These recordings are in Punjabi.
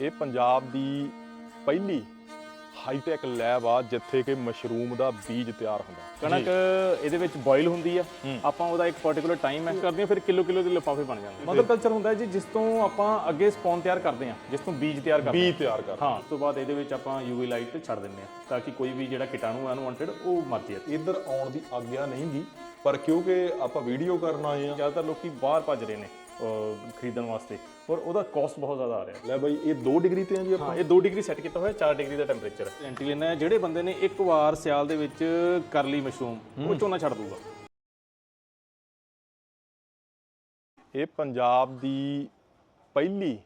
ਇਹ ਪੰਜਾਬ ਦੀ ਪਹਿਲੀ ਹਾਈਟੈਕ ਲੈਬ ਆ ਜਿੱਥੇ ਕਿ ਮਸ਼ਰੂਮ ਦਾ ਬੀਜ ਤਿਆਰ ਹੁੰਦਾ। ਕਣਕ ਇਹਦੇ ਵਿੱਚ ਬੋਇਲ ਹੁੰਦੀ ਆ। ਆਪਾਂ ਉਹਦਾ ਇੱਕ ਪਾਰਟਿਕੂਲਰ ਟਾਈਮ ਹੈ ਕਰਦੇ ਹਾਂ ਫਿਰ ਕਿਲੋ ਕਿਲੋ ਦੇ ਲਿਫਾਫੇ ਬਣ ਜਾਂਦੇ ਮਦਰ ਕਲਚਰ ਹੁੰਦਾ ਜੀ ਜਿਸ ਤੋਂ ਆਪਾਂ ਅੱਗੇ ਸਪੌਨ ਤਿਆਰ ਕਰਦੇ ਹਾਂ ਜਿਸ ਤੋਂ ਬੀਜ ਤਿਆਰ ਕਰਦੇ ਬੀਜ ਤਿਆਰ ਕਰ ਹਾਂ। ਉਸ ਤੋਂ ਬਾਅਦ ਇਹਦੇ ਵਿੱਚ ਆਪਾਂ ਯੂਵੀ ਲਾਈਟ ਤੇ ਛੱਡ ਦਿੰਦੇ ਹਾਂ ਤਾਂ ਕਿ ਕੋਈ ਵੀ ਜਿਹੜਾ ਕੀਟਾਣੂ ਅਨਵਾਂਟਡ ਉਹ ਮਰ ਜਾਏ। ਇੱਧਰ ਆਉਣ ਦੀ ਆਗਿਆ ਨਹੀਂ ਗੀ ਪਰ ਕਿਉਂਕਿ ਆਪਾਂ ਵੀਡੀਓ ਕਰਨ ਆਏ ਆ ਜ਼ਿਆਦਾਤਰ ਲੋਕੀ ਬਾਹਰ ਭੱਜ ਰਹੇ ਨੇ ਖਰੀਦਣ ਵਾਸਤੇ। ਔਰ ਉਹਦਾ ਕਾਸਟ ਬਹੁਤ ਜ਼ਿਆਦਾ ਆ ਰਿਹਾ। ਲੈ ਬਾਈ ਇਹ 2 ਡਿਗਰੀ ਤੇ ਆ ਜੀ ਆਪਾਂ? ਹਾਂ ਇਹ 2 ਡਿਗਰੀ ਸੈੱਟ ਕੀਤਾ ਹੋਇਆ 4 ਡਿਗਰੀ ਦਾ ਟੈਂਪਰੇਚਰ ਹੈ ਐਂਟੀਲਿਨ ਹੈ ਜਿਹੜੇ ਬੰਦੇ ਨੇ ਇੱਕ ਵਾਰ ਸਿਆਲ ਦੇ ਵਿੱਚ ਕਰ ਲਈ ਮਸ਼ਰੂਮ ਉਹ ਝੋਨਾ ਛੱਡ ਦੂਗਾ। ਇਹ ਪੰਜਾਬ ਦੀ ਪਹਿਲੀ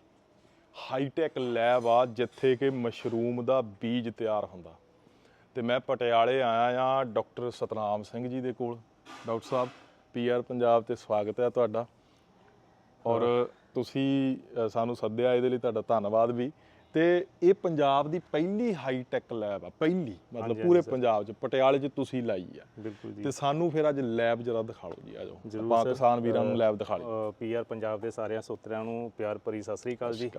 ਹਾਈਟੈਕ ਲੈਬ ਆ ਜਿੱਥੇ ਕਿ ਮਸ਼ਰੂਮ ਦਾ ਬੀਜ ਤਿਆਰ ਹੁੰਦਾ। ਤੇ ਮੈਂ ਪਟਿਆਲੇ ਆਇਆ ਆ ਡਾਕਟਰ ਸਤਨਾਮ ਸਿੰਘ ਜੀ ਦੇ ਕੋਲ। ਡਾਕਟਰ ਸਾਹਿਬ ਪੀਆਰ ਪੰਜਾਬ ਤੇ ਸਵਾਗਤ ਹੈ ਤੁਹਾਡਾ। ਔਰ ਤੁਸੀਂ ਸਾਨੂੰ ਸੱਦਿਆ ਇਹਦੇ ਲਈ ਤੁਹਾਡਾ ਧੰਨਵਾਦ ਵੀ। ਤੇ ਇਹ ਪੰਜਾਬ ਦੀ ਪਹਿਲੀ ਹਾਈਟੈਕ ਲੈਬ ਆ ਪਹਿਲੀ ਮਤਲਬ ਪੂਰੇ। ਪੰਜਾਬ 'ਚ ਪਟਿਆਲੇ 'ਚ ਤੁਸੀਂ ਲਾਈ ਆ। ਬਿਲਕੁਲ ਜੀ। ਤੇ ਸਾਨੂੰ ਫਿਰ ਅੱਜ ਲੈਬ ਜਰਾ ਦਿਖਾ ਲਓ ਜੀ ਆਪਾਂ ਸਰ। ਕਿਸਾਨ ਵੀਰਾਂ ਨੂੰ ਲੈਬ ਦਿਖਾ ਲਿਓ ਪੀਆਰ ਪੰਜਾਬ ਦੇ ਸਾਰਿਆਂ ਸੋਤਰਿਆਂ ਨੂੰ ਪਿਆਰ ਭਰੀ ਸਤਿ ਸ੍ਰੀ ਅਕਾਲ ਜੀ।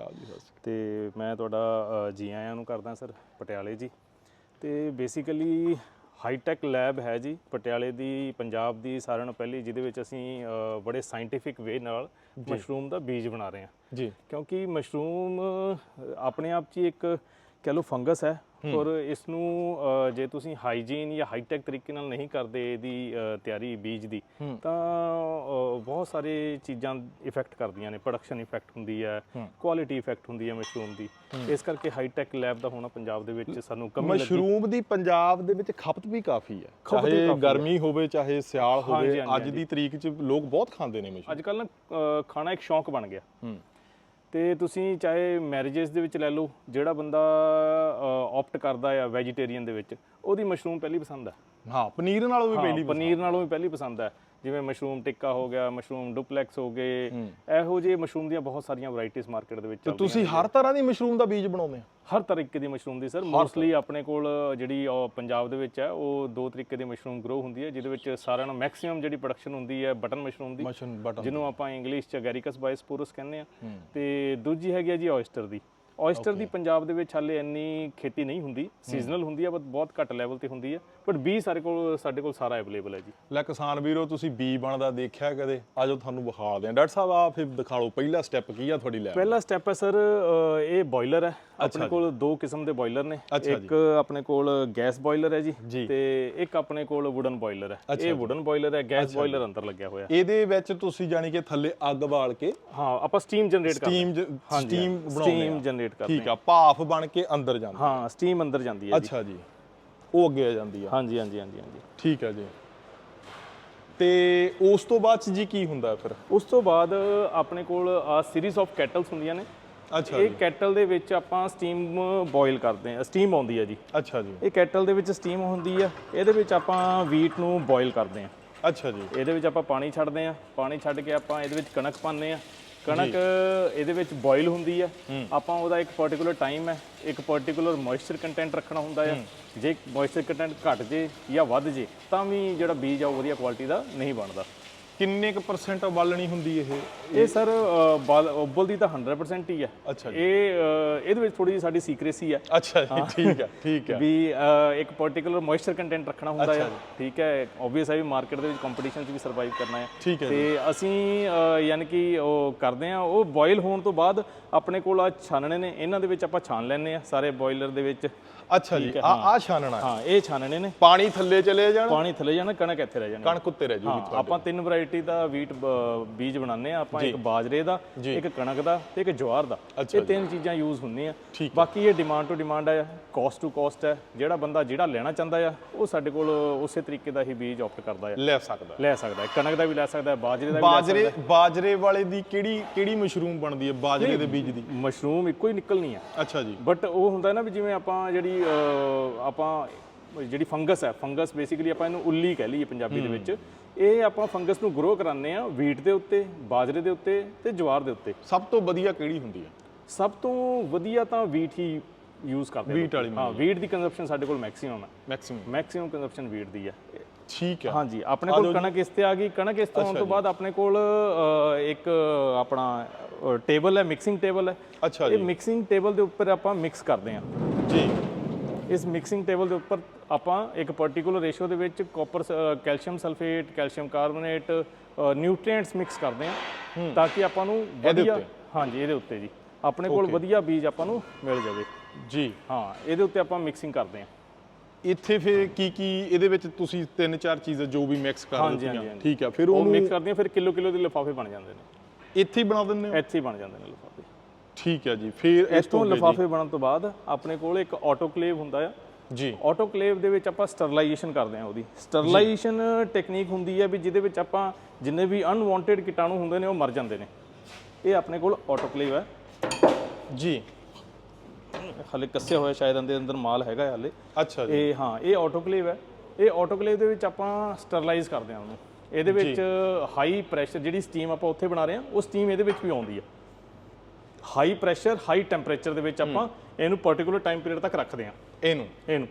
ਤੇ ਮੈਂ ਤੁਹਾਡਾ ਜੀ ਆਇਆਂ ਨੂੰ ਕਰਦਾ ਸਰ ਪਟਿਆਲੇ ਜੀ। ਤੇ ਬੇਸਿਕਲੀ ਹਾਈਟੈਕ ਲੈਬ ਹੈ ਜੀ ਪਟਿਆਲੇ ਦੀ ਪੰਜਾਬ ਦੀ ਸਾਰਿਆਂ ਨੂੰ ਪਹਿਲੀ ਜਿਹਦੇ ਵਿੱਚ ਅਸੀਂ ਅ, ਬੜੇ ਸਾਇੰਟੀਫਿਕ ਵੇ ਨਾਲ ਮਸ਼ਰੂਮ ਦਾ ਬੀਜ ਬਣਾ ਰਹੇ ਹਾਂ। ਜੀ ਕਿਉਂਕਿ ਮਸ਼ਰੂਮ ਅ, ਆਪਣੇ ਆਪ 'ਚ ਹੀ ਇੱਕ ਕਹਿ ਲਓ ਫੰਗਸ ਹੈ ਔਰ ਇਸ ਨੂੰ ਜੇ ਤੁਸੀਂ ਹਾਈਜੀਨ ਜਾਂ ਹਾਈਟੈਕ ਤਰੀਕੇ ਨਾਲ ਨਹੀਂ ਕਰਦੇ ਇਹਦੀ ਤਿਆਰੀ ਬੀਜ ਦੀ। ਤਾਂ ਬਹੁਤ ਸਾਰੇ ਚੀਜ਼ਾਂ ਇਫੈਕਟ ਕਰਦੀਆਂ ਨੇ ਪ੍ਰੋਡਕਸ਼ਨ ਇਫੈਕਟ ਹੁੰਦੀ ਹੈ ਕੁਆਲਿਟੀ ਇਫੈਕਟ ਹੁੰਦੀ ਹੈ ਮਸ਼ਰੂਮ ਦੀ। ਇਸ ਕਰਕੇ ਹਾਈਟੈਕ ਲੈਬ ਦਾ ਹੋਣਾ ਪੰਜਾਬ ਦੇ ਵਿੱਚ ਸਾਨੂੰ ਕਮੀ ਲੱਗੀ। ਮਸ਼ਰੂਮ ਦੀ ਪੰਜਾਬ ਦੇ ਵਿੱਚ ਖਪਤ ਵੀ ਕਾਫੀ ਹੈ। ਚਾਹੇ ਗਰਮੀ ਹੋਵੇ ਚਾਹੇ ਸਿਆਲ ਹੋਵੇ ਅੱਜ ਦੀ ਤਰੀਕ 'ਚ ਲੋਕ ਬਹੁਤ ਖਾਂਦੇ ਨੇ ਮਸ਼ਰੂਮ ਅੱਜ ਕੱਲ ਨਾ ਖਾਣਾ ਇੱਕ ਸ਼ੌਂਕ ਬਣ ਗਿਆ। ਤੇ ਤੁਸੀਂ ਚਾਹੇ ਮੈਰਿਜਸ ਦੇ ਵਿੱਚ ਲੈ ਲਓ ਜਿਹੜਾ ਬੰਦਾ ਆਪਟ ਕਰਦਾ ਆ ਵੈਜੀਟੇਰੀਅਨ ਦੇ ਵਿੱਚ ਉਹਦੀ ਮਸ਼ਰੂਮ ਪਹਿਲੀ ਪਸੰਦ ਹੈ ਹਾਂ ਪਨੀਰ ਨਾਲੋਂ ਵੀ ਪਹਿਲੀ ਪਨੀਰ ਨਾਲੋਂ ਵੀ ਪਹਿਲੀ ਪਸੰਦ ਹੈ ਜਿਵੇਂ ਮਸ਼ਰੂਮ ਟਿੱਕਾ ਹੋ ਗਿਆ ਮਸ਼ਰੂਮ ਡੁਪਲੈਕਸ ਹੋ ਗਏ ਇਹੋ ਜਿਹੇ ਮਸ਼ਰੂਮ ਦੀਆਂ ਬਹੁਤ ਸਾਰੀਆਂ ਵੈਰਾਈਟੀਆਂ ਮਾਰਕੀਟ ਦੇ ਵਿੱਚ ਤੇ ਤੁਸੀਂ ਹਰ ਤਰ੍ਹਾਂ ਦੀ ਮਸ਼ਰੂਮ ਦਾ ਬੀਜ ਬਣਾਉਂਦੇ ਆ ਹਰ ਤਰੀਕੇ ਦੀ ਮਸ਼ਰੂਮ ਦੀ ਸਰ। ਮੋਸਟਲੀ ਆਪਣੇ ਕੋਲ ਜਿਹੜੀ ਪੰਜਾਬ ਦੇ ਵਿੱਚ ਹੈ ਉਹ ਦੋ ਤਰੀਕੇ ਦੀ ਮਸ਼ਰੂਮ ਗਰੋ ਹੁੰਦੀ ਹੈ ਜਿਹਦੇ ਵਿੱਚ ਸਾਰਿਆਂ ਨਾਲੋਂ ਮੈਕਸਿਮਮ ਜਿਹੜੀ ਪ੍ਰੋਡਕਸ਼ਨ ਹੁੰਦੀ ਹੈ ਬਟਨ ਮਸ਼ਰੂਮ ਦੀ। ਜਿਹਨੂੰ ਆਪਾਂ ਇੰਗਲਿਸ਼ ਚ ਗੈਰੀਕਸ ਬਾਇਸਪੋਰਸ ਕਹਿੰਦੇ ਆ ਤੇ ਦੂਜੀ ਹੈਗੀ ਜੀ oyster ਦੀ। oyster ਦੀ ਪੰਜਾਬ ਦੇ ਵਿੱਚ ਹਾਲੇ ਇੰਨੀ ਖੇਤੀ ਨਹੀਂ ਹੁੰਦੀ। ਸੀਜ਼ਨਲ ਹੁੰਦੀ ਹੈ ਬਟ ਬਹੁਤ ਘੱਟ ਲੈਵਲ ਤੇ ਹੁੰਦੀ ਹੈ। ਬਟ ਬੀ ਸਾਡੇ ਕੋਲ ਸਾਡੇ ਕੋਲ ਸਾਰਾ ਅਵੇਲੇਬਲ ਹੈ ਜੀ। ਲੈ ਕਿਸਾਨ ਵੀਰੋ ਤੁਸੀਂ ਬੀ ਬਣਦਾ ਦੇਖਿਆ ਕਦੇ? ਆਜੋ ਤੁਹਾਨੂੰ ਵਿਖਾਲਦੇ ਆ ਡਾਕਟਰ ਸਾਹਿਬ ਆ ਫਿਰ ਦਿਖਾ ਲਓ ਪਹਿਲਾ ਸਟੈਪ ਕੀ ਆ ਤੁਹਾਡੀ ਲੈਬ? ਪਹਿਲਾ ਸਟੈਪ ਹੈ ਸਰ ਇਹ ਬੋਇਲਰ ਹੈ। ਆਪਣੇ ਕੋਲ ਦੋ ਕਿਸਮ ਦੇ ਬੋਇਲਰ ਨੇ। ਇੱਕ ਆਪਣੇ ਕੋਲ ਗੈਸ ਬੋਇਲਰ ਹੈ ਜੀ। ਤੇ ਇੱਕ ਆਪਣੇ ਕੋਲ ਵੁਡਨ ਬੋਇਲਰ ਹੈ। ਇਹ ਵੁਡਨ ਬੋਇਲਰ ਹੈ ਗੈਸ ਬੋਇਲਰ ਅੰਦਰ ਲੱਗਿਆ ਹੋਇਆ। ਇਹਦੇ ਵਿੱਚ ਤੁਸੀਂ ਜਾਨੀ ਕਿ ਥੱਲੇ ਅੱਗ ਬਾਲ ਕੇ ਹਾਂ ਆਪਾਂ ਸਟੀਮ ਜਨਰੇਟ ਕਰਦੇ ਸਟੀਮ ਸਟੀਮ ਬਣਾਉਂਦੇ ਸਟੀਮ ਜਨਰੇਟ ਕਰਦੇ ਠੀਕ ਆ ਭਾਫ ਬਣ ਕੇ ਅੰਦਰ ਜਾਂਦੀ ਹਾਂ ਸਟੀਮ ਅੰਦਰ ਜਾਂਦੀ ਹੈ ਜੀ। ਅੱਛਾ ਜੀ। ਉਹ ਅੱਗੇ ਆ ਜਾਂਦੀ ਆ। ਹਾਂਜੀ ਹਾਂਜੀ ਹਾਂਜੀ ਹਾਂਜੀ। ਠੀਕ ਹੈ ਜੀ। ਤੇ ਉਸ ਤੋਂ ਬਾਅਦ 'ਚ ਜੀ ਕੀ ਹੁੰਦਾ ਫਿਰ? ਉਸ ਤੋਂ ਬਾਅਦ ਆਪਣੇ ਕੋਲ ਆ ਸੀਰੀਜ਼ ਆਫ ਕੈਟਲਸ ਹੁੰਦੀਆਂ ਨੇ। ਅੱਛਾ ਇਹ ਕੈਟਲ ਦੇ ਵਿੱਚ ਆਪਾਂ ਸਟੀਮ ਬੋਇਲ ਕਰਦੇ ਹਾਂ। ਸਟੀਮ ਆਉਂਦੀ ਹੈ ਜੀ। ਅੱਛਾ ਜੀ। ਇਹ ਕੈਟਲ ਦੇ ਵਿੱਚ ਸਟੀਮ ਹੁੰਦੀ ਹੈ ਇਹਦੇ ਵਿੱਚ ਆਪਾਂ ਵੀਟ ਨੂੰ ਬੋਇਲ ਕਰਦੇ ਹਾਂ। ਅੱਛਾ ਜੀ। ਇਹਦੇ ਵਿੱਚ ਆਪਾਂ ਪਾਣੀ ਛੱਡਦੇ ਹਾਂ। ਪਾਣੀ ਛੱਡ ਕੇ ਆਪਾਂ ਇਹਦੇ ਵਿੱਚ ਕਣਕ ਪਾਉਂਦੇ ਹਾਂ। ਕਣਕ ਇਹਦੇ ਵਿੱਚ ਬੋਇਲ ਹੁੰਦੀ ਹੈ। ਆਪਾਂ ਉਹਦਾ ਇੱਕ ਪਾਰਟਿਕੂਲਰ ਟਾਈਮ ਹੈ ਇੱਕ ਪਾਰਟਿਕੂਲਰ ਮੋਇਸਚਰ ਕੰਟੈਂਟ ਰੱਖਣਾ ਹੁੰਦਾ ਹੈ। ਜੇ ਮੋਇਸਚਰ ਕੰਟੈਂਟ ਘਟ ਜੇ ਜਾਂ ਵੱਧ ਜੇ ਤਾਂ ਵੀ ਜਿਹੜਾ ਬੀਜ ਆ ਉਹ ਵਧੀਆ ਕੁਆਲਿਟੀ ਦਾ ਨਹੀਂ ਬਣਦਾ। ਕਿੰਨੇ ਕੁ ਪਰਸੈਂਟ ਉਬਾਲਣੀ ਹੁੰਦੀ ਇਹ? ਇਹ ਸਰ ਉਬਲ ਦੀ ਤਾਂ 100% ਹੀ ਹੈ। ਅੱਛਾ ਜੀ। ਇਹ ਅ, ਇਹਦੇ ਵਿੱਚ ਥੋੜੀ ਜਿਹੀ ਸਾਡੀ ਸੀਕ੍ਰੇਸੀ ਹੈ। ਅੱਛਾ ਜੀ ਠੀਕ ਹੈ ਠੀਕ ਹੈ। ਵੀ ਅ, ਇੱਕ ਪਾਰਟਿਕੂਲਰ ਮੋਇਸਚਰ ਕੰਟੈਂਟ ਰੱਖਣਾ ਹੁੰਦਾ ਹੈ। ਠੀਕ ਹੈ ਆਬਵੀਅਸ ਹੈ ਵੀ ਮਾਰਕੀਟ ਦੇ ਵਿੱਚ ਕੰਪੀਟੀਸ਼ਨ 'ਚ ਵੀ ਸਰਵਾਈਵ ਕਰਨਾ ਹੈ। ਠੀਕ ਹੈ ਤੇ ਅਸੀਂ ਅ, ਯਾਨੀ ਕਿ ਉਹ ਕਰਦੇ ਆ ਉਹ ਬੋਇਲ ਹੋਣ ਤੋਂ ਬਾਅਦ ਆਪਣੇ ਕੋਲ ਆ ਛਾਨਣੇ ਨੇ। ਇਹਨਾਂ ਦੇ ਵਿੱਚ ਆਪਾਂ ਛਾਨ ਲੈਣੇ ਆ ਸਾਰੇ ਬੋਇਲਰ ਦੇ ਵਿੱਚ। ਅੱਛਾ ਜੀ ਆ ਆ ਛਾਨਣਾ ਹੈ। ਹਾਂ ਇਹ ਛਾਨਣੇ ਨੇ। ਪਾਣੀ ਥੱਲੇ ਚਲੇ ਜਾਣ? ਪਾਣੀ ਥੱਲੇ ਜਾਣਾ ਕਣਕ ਇੱਥੇ ਰਹਿ ਜਾਣੀ। ਕਣਕ ਉੱਤੇ ਰਹਿ ਜੂਗੀ ਹਾਂ ਆਪਾਂ ਤਿੰਨ ਵੈਰਾਈਟੀ ਦਾ ਵੀਟ ਬੀਜ ਬਣਾਉਂਦੇ ਆ ਆਪਾਂ ਇੱਕ ਬਾਜਰੇ ਦਾ ਇੱਕ ਕਣਕ ਦਾ ਤੇ ਇੱਕ ਜਵਾਰ ਦਾ। ਇਹ ਤਿੰਨ ਚੀਜ਼ਾਂ ਯੂਜ਼ ਹੁੰਦੀਆਂ। ਬਾਕੀ ਇਹ ਡਿਮਾਂਡ ਟੂ ਡਿਮਾਂਡ ਹੈ ਕਾਸਟ ਟੂ ਕਾਸਟ ਹੈ। ਜਿਹੜਾ ਬੰਦਾ ਜਿਹੜਾ ਲੈਣਾ ਚਾਹੁੰਦਾ ਆ ਉਹ ਸਾਡੇ ਕੋਲ ਉਸੇ ਤਰੀਕੇ ਦਾ ਹੀ ਬੀਜ ਆਪਟ ਕਰਦਾ ਹੈ ਲੈ ਸਕਦਾ। ਲੈ ਸਕਦਾ ਹੈ। ਕਣਕ ਦਾ ਵੀ ਲੈ ਸਕਦਾ ਹੈ ਬਾਜਰੇ ਦਾ ਵੀ ਬਾਜਰੇ ਬਾਜਰੇ ਵਾਲੇ ਦੀ ਕਿਹੜੀ ਕਿਹੜੀ ਮਸ਼ਰੂਮ ਬਣਦੀ ਹੈ ਬਾਜਰੇ ਦੇ ਬੀਜ ਦੀ? ਮਸ਼ਰੂਮ ਇੱਕੋ ਹੀ ਨਿਕਲਣੀ ਆ। ਅੱਛਾ ਜੀ। ਬਟ ਉਹ ਹੁੰਦਾ ਨਾ ਵੀ ਜਿਵੇਂ ਆਪਾਂ ਜਿਹੜੀ ਆਪਾਂ ਜਿਹੜੀ ਫੰਗਸ ਹੈ ਫੰਗਸ ਬੇਸਿਕਲੀ ਆਪਾਂ ਇਹਨੂੰ ਉੱਲੀ ਕਹਿ ਲਈਏ ਪੰਜਾਬੀ ਦੇ ਵਿੱਚ। ਇਹ ਆਪਾਂ ਫੰਗਸ ਨੂੰ ਗਰੋ ਕਰਾਉਂਦੇ ਆ ਵੀਟ ਦੇ ਉੱਤੇ ਬਾਜਰੇ ਦੇ ਉੱਤੇ ਤੇ ਜਵਾਰ ਦੇ ਉੱਤੇ। ਸਭ ਤੋਂ ਵਧੀਆ ਕਿਹੜੀ ਹੁੰਦੀ ਹੈ? ਸਭ ਤੋਂ ਵਧੀਆ ਤਾਂ ਵੀਟ ਹੀ ਯੂਜ਼ ਕਰਦੇ ਵੀਟ ਵਾਲੀ ਹਾਂ ਵੀਟ ਦੀ ਕੰਜ਼ੰਪਸ਼ਨ ਸਾਡੇ ਕੋਲ ਮੈਕਸਿਮਮ ਹੈ। ਮੈਕਸਿਮਮ ਮੈਕਸਿਮਮ ਕੰਜ਼ੰਪਸ਼ਨ ਵੀਟ ਦੀ ਹੈ। ਠੀਕ ਹੈ। ਹਾਂਜੀ ਆਪਣੇ ਕੋਲ ਕਣਕ ਇਸ ਤੇ ਆ ਗਈ। ਕਣਕ ਇਸ ਤੋਂ ਆਉਣ ਤੋਂ ਬਾਅਦ ਆਪਣੇ ਕੋਲ ਇੱਕ ਆਪਣਾ ਟੇਬਲ ਹੈ ਮਿਕਸਿੰਗ ਟੇਬਲ ਹੈ। ਅੱਛਾ ਇਹ ਜੀ ਮਿਕਸਿੰਗ ਟੇਬਲ ਦੇ ਉੱਪਰ ਆਪਾਂ ਮਿਕਸ ਕਰਦੇ ਹਾਂ। ਜੀ। ਇਸ ਮਿਕਸਿੰਗ ਟੇਬਲ ਦੇ ਉੱਪਰ ਆਪਾਂ ਇੱਕ ਪਾਰਟਿਕੂਲਰ ਰੇਸ਼ੋ ਦੇ ਵਿੱਚ copper calcium sulphate calcium carbonate nutrients mix ਕਰਦੇ ਹਾਂ ਤਾਂ ਕਿ ਆਪਾਂ ਨੂੰ ਵਧੀਆ? ਹਾਂਜੀ ਇਹਦੇ ਉੱਤੇ ਜੀ। ਆਪਣੇ ਕੋਲ ਵਧੀਆ ਬੀਜ ਆਪਾਂ ਨੂੰ ਮਿਲ ਜਾਵੇ। ਜੀ। ਹਾਂ ਇਹਦੇ ਉੱਤੇ ਆਪਾਂ ਮਿਕਸਿੰਗ ਕਰਦੇ ਹਾਂ। ਇੱਥੇ ਫਿਰ ਕੀ ਕੀ ਇਹਦੇ ਵਿੱਚ ਤੁਸੀਂ ਤਿੰਨ ਚਾਰ ਚੀਜ਼ਾਂ ਜੋ ਵੀ ਮਿਕਸ ਕਰ ਹਾਂਜੀ। ਠੀਕ ਹੈ ਫਿਰ ਉਹ ਉਹਨੂੰ ਮਿਕਸ ਕਰਦੇ ਹਾਂ ਫਿਰ ਕਿਲੋ ਕਿਲੋ ਦੇ ਲਿਫਾਫੇ ਬਣ ਜਾਂਦੇ ਨੇ। ਇੱਥੇ ਹੀ ਬਣਾ ਦਿੰਦੇ ਹੋ? ਇੱਥੇ ਹੀ ਬਣ ਜਾਂਦੇ ਨੇ ਲਿਫਾਫੇ। ਠੀਕ ਹੈ ਜੀ ਫਿਰ ਇਸ ਤੋਂ ਲਿਫਾਫੇ ਬਣਨ ਤੋਂ ਬਾਅਦ ਆਪਣੇ ਕੋਲ ਇੱਕ ਆਟੋਕਲੇਵ ਹੁੰਦਾ ਆ। ਜੀ। ਆਟੋਕਲੇਵ ਦੇ ਵਿੱਚ ਆਪਾਂ ਸਟਰਲਾਈਜੇਸ਼ਨ ਕਰਦੇ ਹਾਂ ਉਹਦੀ। ਸਟਰਲਾਈਜੇਸ਼ਨ ਟੈਕਨੀਕ ਹੁੰਦੀ ਹੈ ਵੀ ਜਿਹਦੇ ਵਿੱਚ ਆਪਾਂ ਜਿੰਨੇ ਵੀ ਅਨਵਾਂਟਡ ਕੀਟਾਣੂ ਹੁੰਦੇ ਨੇ ਉਹ ਮਰ ਜਾਂਦੇ ਨੇ। ਇਹ ਆਪਣੇ ਕੋਲ ਆਟੋਕਲੇਵ ਹੈ। ਜੀ। ਹਲੇ ਕੱਸਿਆ ਹੋਇਆ ਸ਼ਾਇਦ ਅੰਦਰ ਅੰਦਰ ਮਾਲ ਹੈਗਾ ਹੈ ਹਲੇ। ਅੱਛਾ ਜੀ। ਇਹ ਹਾਂ ਇਹ ਆਟੋਕਲੇਵ ਹੈ। ਇਹ ਆਟੋਕਲੇਵ ਦੇ ਵਿੱਚ ਆਪਾਂ ਸਟਰਲਾਈਜ਼ ਕਰਦੇ ਹਾਂ ਉਹਨੂੰ। ਇਹਦੇ ਵਿੱਚ ਹਾਈ ਪ੍ਰੈਸ਼ਰ ਜਿਹੜੀ ਸਟੀਮ ਆਪਾਂ ਉੱਥੇ ਬਣਾ ਰਹੇ ਹਾਂ ਉਹ ਸਟੀਮ ਇਹਦੇ ਵਿੱਚ ਵੀ ਆਉਂਦੀ ਹੈ। ਹਾਈ ਪ੍ਰੈਸ਼ਰ ਹਾਈ ਟੈਂਪਰੇਚਰ ਦੇ ਵਿੱਚ ਆਪਾਂ ਇਹਨੂੰ ਪਾਰਟਿਕੂਲਰ ਟਾਈਮ ਪੀਰੀਅਡ ਤੱਕ ਰੱਖਦੇ ਹਾਂ। ਇਹਨੂੰ। ਇਹਨੂੰ।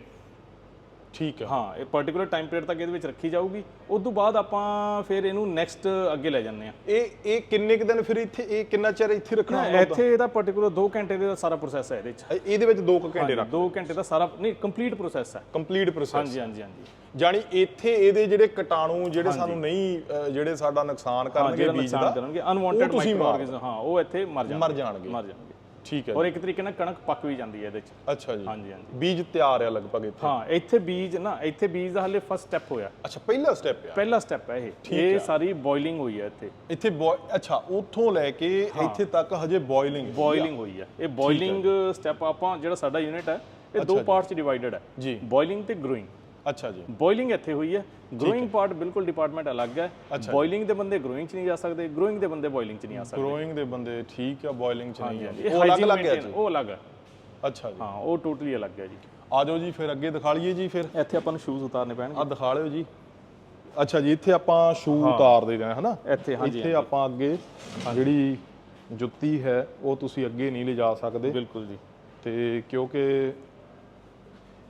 ਠੀਕ ਹੈ ਹਾਂ ਇਹ ਪਾਰਟਿਕੂਲਰ ਟਾਈਮ ਪੀਰੀਅਡ ਤੱਕ ਇਹਦੇ ਵਿੱਚ ਰੱਖੀ ਜਾਊਗੀ। ਉਸ ਤੋਂ ਬਾਅਦ ਆਪਾਂ ਫਿਰ ਇਹਨੂੰ ਨੈਕਸਟ ਅੱਗੇ ਲੈ ਜਾਂਦੇ ਆ ਇਹ ਇਹ ਕਿੰਨੇ ਕੁ ਦਿਨ ਫਿਰ ਇੱਥੇ ਇਹ ਕਿੰਨਾ ਚਿਰ ਇੱਥੇ ਰੱਖਣਾ ਹੁੰਦਾ? ਇੱਥੇ ਇਹਦਾ ਪਾਰਟਿਕੂਲਰ 2 ਘੰਟੇ ਦਾ ਸਾਰਾ ਪ੍ਰੋਸੈਸ ਹੈ ਇਹਦੇ ਵਿੱਚ। ਇਹ- ਇਹਦੇ ਵਿੱਚ 2 ਘੰਟੇ ਰੱਖ 2 ਘੰਟੇ ਦਾ ਸਾਰਾ ਨਹੀਂ ਕੰਪਲੀਟ ਪ੍ਰੋਸੈਸ ਹੈ। ਕੰਪਲੀਟ ਪ੍ਰੋਸੈਸ ਹਾਂਜੀ ਹਾਂਜੀ ਹਾਂਜੀ। ਜਾਣੀ ਇੱਥੇ ਇਹਦੇ ਜਿਹੜੇ ਕੀਟਾਣੂ ਜਿਹੜੇ ਸਾਨੂੰ ਨਹੀਂ ਜਿਹੜੇ ਸਾਡਾ ਨੁਕਸਾਨ ਕਰਨਗੇ ਬੀਜ ਨੁਕਸਾਨ ਦਾ ਕਰਨਗੇ ਅਨਵਾਂਟਡ ਮਾਈਕਰੋ ਆਰਗੇਨਿਜ਼ਮ ਹਾਂ ਉਹ ਇੱਥੇ ਮਰ ਜਾਣਗੇ ਮਰ ਜਾਣਗੇ। ਮਰ ਜਾਣਗੇ। ਠੀਕ ਹੈ ਔਰ ਇੱਕ ਤਰੀਕੇ ਨਾਲ ਕਣਕ ਪੱਕ ਵੀ ਜਾਂਦੀ ਹੈ ਇਹਦੇ ਵਿੱਚ ਅੱਛਾ ਜੀ। ਹਾਂਜੀ ਹਾਂਜੀ। ਬੀਜ ਤਿਆਰ ਆ ਲਗਭਗ ਇੱਥੇ? ਹਾਂ ਇੱਥੇ ਬੀਜ ਨਾ ਇੱਥੇ ਬੀਜ ਦਾ ਹਲੇ ਫਸਟ ਸਟੈਪ ਹੋਇਆ। ਅੱਛਾ ਪਹਿਲਾ ਸਟੈਪ ਆ? ਪਹਿਲਾ ਸਟੈਪ ਹੈ ਇਹ। ਇਹ ਸਾਰੀ ਬੋਇਲਿੰਗ ਹੋਈ ਹੈ ਇੱਥੇ। ਇੱਥੇ ਅੱਛਾ ਉੱਥੋਂ ਲੈ ਕੇ ਇੱਥੇ ਤੱਕ ਹਜੇ ਬੋਇਲਿੰਗ ਬੋਇਲਿੰਗ ਹੋਈ ਹੈ ਇਹ ਬੋਇਲਿੰਗ ਸਟੈਪ ਆਪਾਂ ਜਿਹੜਾ ਸਾਡਾ ਯੂਨਿਟ ਹੈ ਇਹ ਦੋ ਪਾਰਟਸ ਚ ਡਿਵਾਈਡਡ ਹੈ ਜੀ। ਬੋਇਲਿੰਗ ਤੇ ਗਰੋਇੰਗ ਅੱਛਾ ਜੀ। ਬੋਇਲਿੰਗ ਇੱਥੇ ਹੋਈ ਹੈ। ਗਰੋਇੰਗ ਪਾਰਟ ਬਿਲਕੁਲ ਡਿਪਾਰਟਮੈਂਟ ਅਲੱਗ ਹੈ। ਬੋਇਲਿੰਗ ਦੇ ਬੰਦੇ ਗਰੋਇੰਗ ਚ ਨਹੀਂ ਜਾ ਸਕਦੇ। ਗਰੋਇੰਗ ਦੇ ਬੰਦੇ ਬੋਇਲਿੰਗ ਚ ਨਹੀਂ ਆ ਸਕਦੇ। ਗਰੋਇੰਗ ਦੇ ਬੰਦੇ ਠੀਕ ਆ ਬੋਇਲਿੰਗ ਚ ਨਹੀਂ ਇਹ ਉਹ ਅਲੱਗ ਅਲੱਗ ਹੈ maintain- ਉਹ ਅਲੱਗ ਹੈ। ਅੱਛਾ ਜੀ। ਹਾਂ ਉਹ ਟੋਟਲੀ ਅਲੱਗ ਹੈ ਜੀ। ਆ ਜਾਓ ਜੀ ਫਿਰ ਅੱਗੇ ਦਿਖਾ ਲਈਏ ਜੀ ਫਿਰ। ਇੱਥੇ ਆਪਾਂ ਨੂੰ ਸ਼ੂਜ਼ ਉਤਾਰਨੇ ਪੈਣਗੇ। ਆ ਦਿਖਾ ਲਿਓ ਜੀ। ਅੱਛਾ ਜੀ ਇੱਥੇ ਆਪਾਂ ਸ਼ੂ ਉਤਾਰ ਦੇ ਰਹੇ ਹਨਾ? ਇੱਥੇ ਹਾਂਜੀ ਇੱਥੇ ਆਪਾਂ ਅੱਗੇ ਜਿਹੜੀ ਜੁੱਤੀ ਹੈ ਉਹ ਤੁਸੀਂ ਅੱਗੇ ਨਹੀਂ ਲਿਜਾ ਸਕਦੇ। ਬਿਲਕੁਲ ਜੀ। ਤੇ ਕਿਉਂਕਿ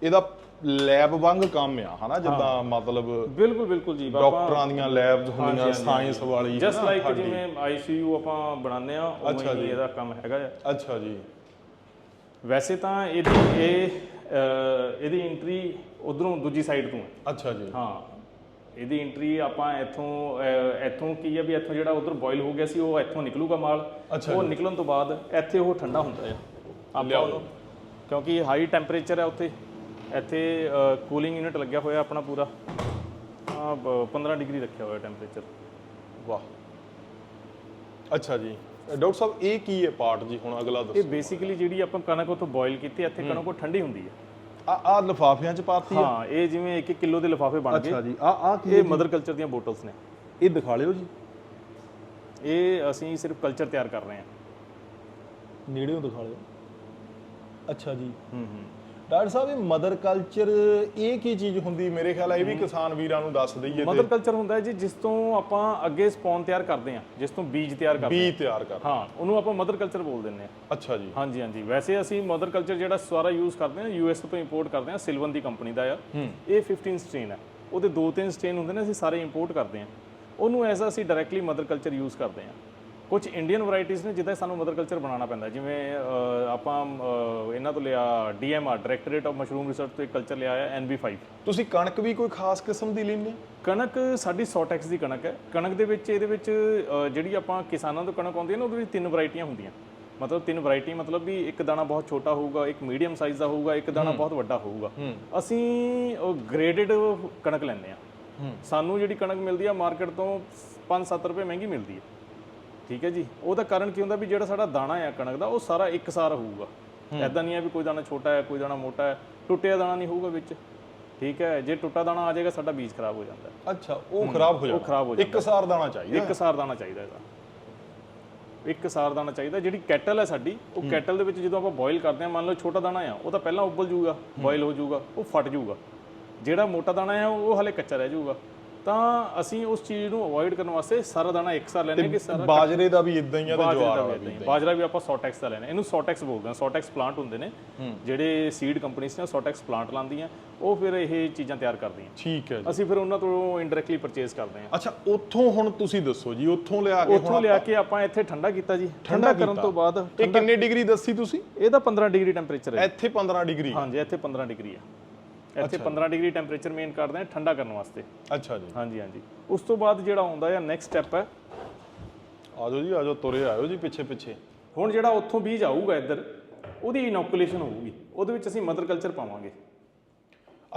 ਇਹਦਾ ਲੈਬ ਵਾਂਗ ਕੰਮ ਆ ਹਨਾ? ਜਿੱਦਾਂ ਮਤਲਬ ਬਿਲਕੁਲ ਬਿਲਕੁਲ ਜੀ। ਬਾਬਾ ਡਾਕਟਰਾਂ ਦੀਆਂ ਲੈਬਸ ਹੁੰਦੀਆਂ ਸਾਇੰਸ ਵਾਲੀ ਜਸਟ ਲਾਈਕ। ਜਿਵੇਂ ਆਈਸੀਯੂ ਆਪਾਂ ਬਣਾਉਂਦੇ ਆ ਉਵੇਂ ਹੀ ਇਹਦਾ ਕੰਮ ਹੈਗਾ ਆ। ਅੱਛਾ ਜੀ। ਵੈਸੇ ਤਾਂ ਇਹਦੀ ਇਹ ਇਹਦੀ ਐਂਟਰੀ ਉਧਰੋਂ ਦੂਜੀ ਸਾਈਡ ਤੋਂ ਹੈ। ਅੱਛਾ ਜੀ। ਹਾਂ। ਇਹਦੀ ਐਂਟਰੀ ਆਪਾਂ ਇੱਥੋਂ ਇੱਥੋਂ ਕੀ ਹੈ ਵੀ ਇੱਥੋਂ ਜਿਹੜਾ ਉਧਰ ਬੋਇਲ ਹੋ ਗਿਆ ਸੀ ਉਹ ਇੱਥੋਂ ਨਿਕਲੂਗਾ ਮਾਲ। ਉਹ ਨਿਕਲਣ ਤੋਂ ਬਾਅਦ ਇੱਥੇ ਉਹ ਠੰਡਾ ਹੁੰਦਾ ਹੈ ਆਪਾਂ ਕਿਉਂਕਿ ਹਾਈ ਟੈਂਪਰੇਚਰ ਹੈ ਉੱਥੇ। ਇੱਥੇ ਕੂਲਿੰਗ ਯੂਨਿਟ ਲੱਗਿਆ ਹੋਇਆ ਆਪਣਾ ਪੂਰਾ। ਆ 15 ਡਿਗਰੀ ਰੱਖਿਆ ਹੋਇਆ ਟੈਂਪਰੇਚਰ ਵਾਹ। ਅੱਛਾ ਜੀ। ਡਾਕਟਰ ਸਾਹਿਬ ਇਹ ਕੀ ਹੈ ਪਾਰਟ ਜੀ? ਹੁਣ ਅਗਲਾ ਇਹ ਦੱਸੋ। ਬੇਸਿਕਲੀ ਜਿਹੜੀ ਆਪਾਂ ਕਣਕ ਉੱਥੋਂ ਬੋਇਲ ਕੀਤੀ ਇੱਥੇ ਕਣਕ ਉਹ ਠੰਡੀ ਹੁੰਦੀ ਹੈ। ਆ ਆ ਲਿਫਾਫਿਆਂ ਚ ਪਾਤੀ ਹਾਂ? ਇਹ ਜਿਵੇਂ 1 ਕਿਲੋ ਦੇ ਲਿਫਾਫੇ ਬਣ ਗਏ। ਅੱਛਾ ਜੀ। ਆ ਆ ਕੀ ਇਹ ਮਦਰ ਕਲਚਰ ਦੀਆਂ ਬੋਟਲਸ ਨੇ। ਇਹ ਦਿਖਾ ਲਿਓ ਜੀ। ਇਹ ਅਸੀਂ ਸਿਰਫ ਕਲਚਰ ਤਿਆਰ ਕਰ ਰਹੇ ਹਾਂ। ਨੇੜਿਓਂ ਦਿਖਾ ਲਿਓ। ਅੱਛਾ ਜੀ। ਹੂੰ ਹੂੰ। ਡਾਕਟਰ ਸਾਹਿਬ ਇਹ ਮਦਰ ਕਲਚਰ ਇਹ ਕੀ ਚੀਜ਼ ਹੁੰਦੀ ਮੇਰੇ ਖਿਆਲ ਆ ਇਹ ਵੀ ਕਿਸਾਨ ਵੀਰਾਂ ਨੂੰ ਦੱਸ ਦਈਏ ਮਦਰ ਕਲਚਰ ਹੁੰਦਾ ਹੈ ਜੀ ਜਿਸ ਤੋਂ ਆਪਾਂ ਅੱਗੇ ਸਪੌਨ ਤਿਆਰ ਕਰਦੇ ਹਾਂ ਜਿਸ ਤੋਂ ਬੀਜ ਤਿਆਰ ਕਰਦੇ ਬੀ ਤਿਆਰ ਕਰ ਹਾਂ। ਉਹਨੂੰ ਆਪਾਂ ਮਦਰ ਕਲਚਰ ਬੋਲ ਦਿੰਦੇ ਹਾਂ। ਅੱਛਾ ਜੀ। ਹਾਂਜੀ ਹਾਂਜੀ। ਵੈਸੇ ਅਸੀਂ ਮਦਰ ਕਲਚਰ ਜਿਹੜਾ ਸਾਰਾ ਯੂਜ਼ ਕਰਦੇ ਹਾਂ ਯੂਐਸ ਤੋਂ ਇੰਪੋਰਟ ਕਰਦੇ ਹਾਂ ਸਿਲਵਨ ਦੀ ਕੰਪਨੀ ਦਾ ਆ। ਇਹ 15 ਸਟ੍ਰੇਨ ਹੈ। ਉਹਦੇ ਦੋ ਤਿੰਨ ਸਟ੍ਰੇਨ ਹੁੰਦੇ ਨੇ ਅਸੀਂ ਸਾਰੇ ਇੰਪੋਰਟ ਕਰਦੇ ਹਾਂ। ਉਹਨੂੰ ਐਜ਼ ਅਸੀਂ ਡਾਇਰੈਕਟਲੀ ਮਦਰ ਕਲਚਰ ਯੂਜ਼ ਕਰਦੇ ਹਾਂ। ਕੁਝ ਇੰਡੀਅਨ ਵੈਰਾਈਟੀਆਂ ਨੇ ਜਿੱਦਾਂ ਸਾਨੂੰ ਮਦਰ ਕਲਚਰ ਬਣਾਉਣਾ ਪੈਂਦਾ ਜਿਵੇਂ ਆਪਾਂ ਇਹਨਾਂ ਤੋਂ ਲਿਆ DMR Directorate of Mushroom Research ਤੋਂ ਇੱਕ ਕਲਚਰ ਲਿਆ ਹੈ NB5 ਤੁਸੀਂ ਕਣਕ ਵੀ ਕੋਈ ਖਾਸ ਕਿਸਮ ਦੀ ਲੈਂਦੇ ਕਣਕ ਸਾਡੀ ਸੌਟੈਕਸ ਦੀ ਕਣਕ ਹੈ। ਕਣਕ ਦੇ ਵਿੱਚ ਇਹਦੇ ਵਿੱਚ ਜਿਹੜੀ ਆਪਾਂ ਕਿਸਾਨਾਂ ਤੋਂ ਕਣਕ ਆਉਂਦੀ ਹੈ ਨਾ ਉਹਦੇ ਵਿੱਚ ਤਿੰਨ ਵੈਰਾਈਟੀਆਂ ਹੁੰਦੀਆਂ। ਮਤਲਬ ਤਿੰਨ ਵੈਰਾਈਟੀ ਮਤਲਬ ਵੀ ਇੱਕ ਦਾਣਾ ਬਹੁਤ ਛੋਟਾ ਹੋਊਗਾ ਇੱਕ ਮੀਡੀਅਮ ਸਾਈਜ਼ ਦਾ ਹੋਊਗਾ ਇੱਕ ਦਾਣਾ ਬਹੁਤ ਵੱਡਾ ਹੋਊਗਾ। ਅਸੀਂ ਗ੍ਰੇਡਡ ਕਣਕ ਲੈਂਦੇ ਆ ਸਾਨੂੰ ਜਿਹੜੀ ਕਣਕ ਮਿਲਦੀ ਆ ਮਾਰਕੀਟ ਤੋਂ 5-7 ਰੁਪਏ ਮਹਿੰਗੀ ਮਿਲਦੀ ਹੈ। ਠੀਕ ਹੈ ਜੀ? ਉਹਦਾ ਕਾਰਨ ਕੀ ਹੁੰਦਾ ਵੀ ਜਿਹੜਾ ਸਾਡਾ ਦਾਣਾ ਆ ਕਣਕ ਦਾ ਉਹ ਸਾਰਾ ਇੱਕਸਾਰ ਹੋਊਗਾ। ਐਦਾਂ ਨਹੀਂ ਹੈ ਵੀ ਕੋਈ ਦਾਣਾ ਛੋਟਾ ਹੈ ਕੋਈ ਦਾਣਾ ਮੋਟਾ ਹੈ ਟੁੱਟਿਆ ਦਾਣਾ ਨਹੀਂ ਹੋਊਗਾ ਵਿੱਚ। ਠੀਕ ਹੈ? ਜੇ ਟੁੱਟਾ ਦਾਣਾ ਆ ਜਾਏਗਾ ਸਾਡਾ ਬੀਜ ਖਰਾਬ ਹੋ ਜਾਂਦਾ ਹੈ। ਅੱਛਾ ਉਹ ਖਰਾਬ ਹੋ ਜਾਂਦਾ ਖਰਾਬ ਹੋ ਇੱਕ ਸਾਰ ਦਾਣਾ ਚਾਹੀਦਾ ਇੱਕ ਸਾਰ ਦਾਣਾ ਚਾਹੀਦਾ ਇਹਦਾ। ਇੱਕ ਸਾਰ ਦਾਣਾ ਚਾਹੀਦਾ ਜਿਹੜੀ ਕੈਟਲ ਹੈ ਸਾਡੀ ਉਹ ਕੈਟਲ ਦੇ ਵਿੱਚ ਜਦੋਂ ਆਪਾਂ ਬੋਇਲ ਕਰਦੇ ਹਾਂ ਮੰਨ ਲਓ ਛੋਟਾ ਦਾਣਾ ਆ ਉਹ ਤਾਂ ਪਹਿਲਾਂ ਉਬਲ ਜਾਊਗਾ ਬੋਇਲ ਹੋ ਜਾਊਗਾ ਉਹ ਫਟ ਜਾਊਗਾ। ਜਿਹੜਾ ਮੋਟਾ ਦਾਣਾ ਆ ਉਹ ਹਲੇ ਕੱਚਾ ਰਹਿ ਜਾਊਗਾ। ਤਾਂ ਅਸੀਂ ਉਸ ਚੀਜ਼ ਨੂੰ ਅਵੋਇਡ ਕਰਨ ਵਾਸਤੇ ਸਾਰਾ ਦਾਣਾ ਇੱਕ ਸਾਰ ਲੈਣੇ ਕਿ ਸਾਰਾ ਬਾਜਰੇ ਦਾ ਵੀ ਇਦਾਂ ਹੀ ਆ ਤੇ ਜਵਾਰ ਦਾ ਵੀ। ਬਾਜਰਾ ਵੀ ਆਪਾਂ ਸੋਟੈਕਸ ਦਾ ਲੈਣਾ ਇਹਨੂੰ ਸੋਟੈਕਸ ਬੋਲਦੇ ਆ ਸੋਟੈਕਸ ਪਲਾਂਟ ਹੁੰਦੇ ਨੇ ਜਿਹੜੇ ਸੀਡ ਕੰਪਨੀਆਂ ਨੇ ਸੋਟੈਕਸ ਪਲਾਂਟ ਲਾਉਂਦੀਆਂ ਉਹ ਫਿਰ ਇਹ ਚੀਜ਼ਾਂ ਤਿਆਰ ਕਰਦੀਆਂ। ਠੀਕ ਹੈ ਅਸੀਂ ਫਿਰ ਉਹਨਾਂ ਤੋਂ ਇਨਡਾਇਰੈਕਟਲੀ ਪਰਚੇਸ ਕਰਦੇ ਹਾਂ। ਅੱਛਾ ਉੱਥੋਂ ਹੁਣ ਤੁਸੀਂ ਦੱਸੋ ਜੀ ਉੱਥੋਂ ਲਿਆ ਕੇ ਉੱਥੋਂ ਲਿਆ ਕੇ ਆਪਾਂ ਇੱਥੇ ਠੰਡਾ ਕੀਤਾ ਜੀ। ਠੰਡਾ ਕਰਨ ਤੋਂ ਬਾਅਦ ਇਹ ਕਿੰਨੇ ਡਿਗਰੀ ਦੱਸੀ ਤੁਸੀਂ? ਇਹਦਾ 15 ਡਿਗਰੀ ਟੈਂਪਰੇਚਰ ਹੈ ਇੱਥੇ 15 ਡਿਗਰੀ। ਹਾਂਜੀ ਇੱਥੇ 15 ਡਿਗਰੀ ਹੈ। ਇੱਥੇ 15 ਡਿਗਰੀ ਟੈਂਪਰੇਚਰ ਮੇਨ ਕਰਦੇ ਆ ਠੰਡਾ ਕਰਨ ਵਾਸਤੇ। ਅੱਛਾ ਜੀ। ਹਾਂਜੀ ਹਾਂਜੀ। ਉਸ ਤੋਂ ਬਾਅਦ ਜਿਹੜਾ ਆਉਂਦਾ ਹੈ ਨੈਕਸਟ ਸਟੈਪ ਹੈ। ਆਜੋ ਜੀ ਆਜੋ ਤੁਰੇ ਆਇਓ ਜੀ ਪਿੱਛੇ ਪਿੱਛੇ। ਹੁਣ ਜਿਹੜਾ ਉੱਥੋਂ ਬੀਜ ਆਊਗਾ ਇੱਧਰ ਉਹਦੀ ਇਨੋਕੂਲੇਸ਼ਨ ਹੋਊਗੀ। ਉਹਦੇ ਵਿੱਚ ਅਸੀਂ ਮਦਰ ਕਲਚਰ ਪਾਵਾਂਗੇ।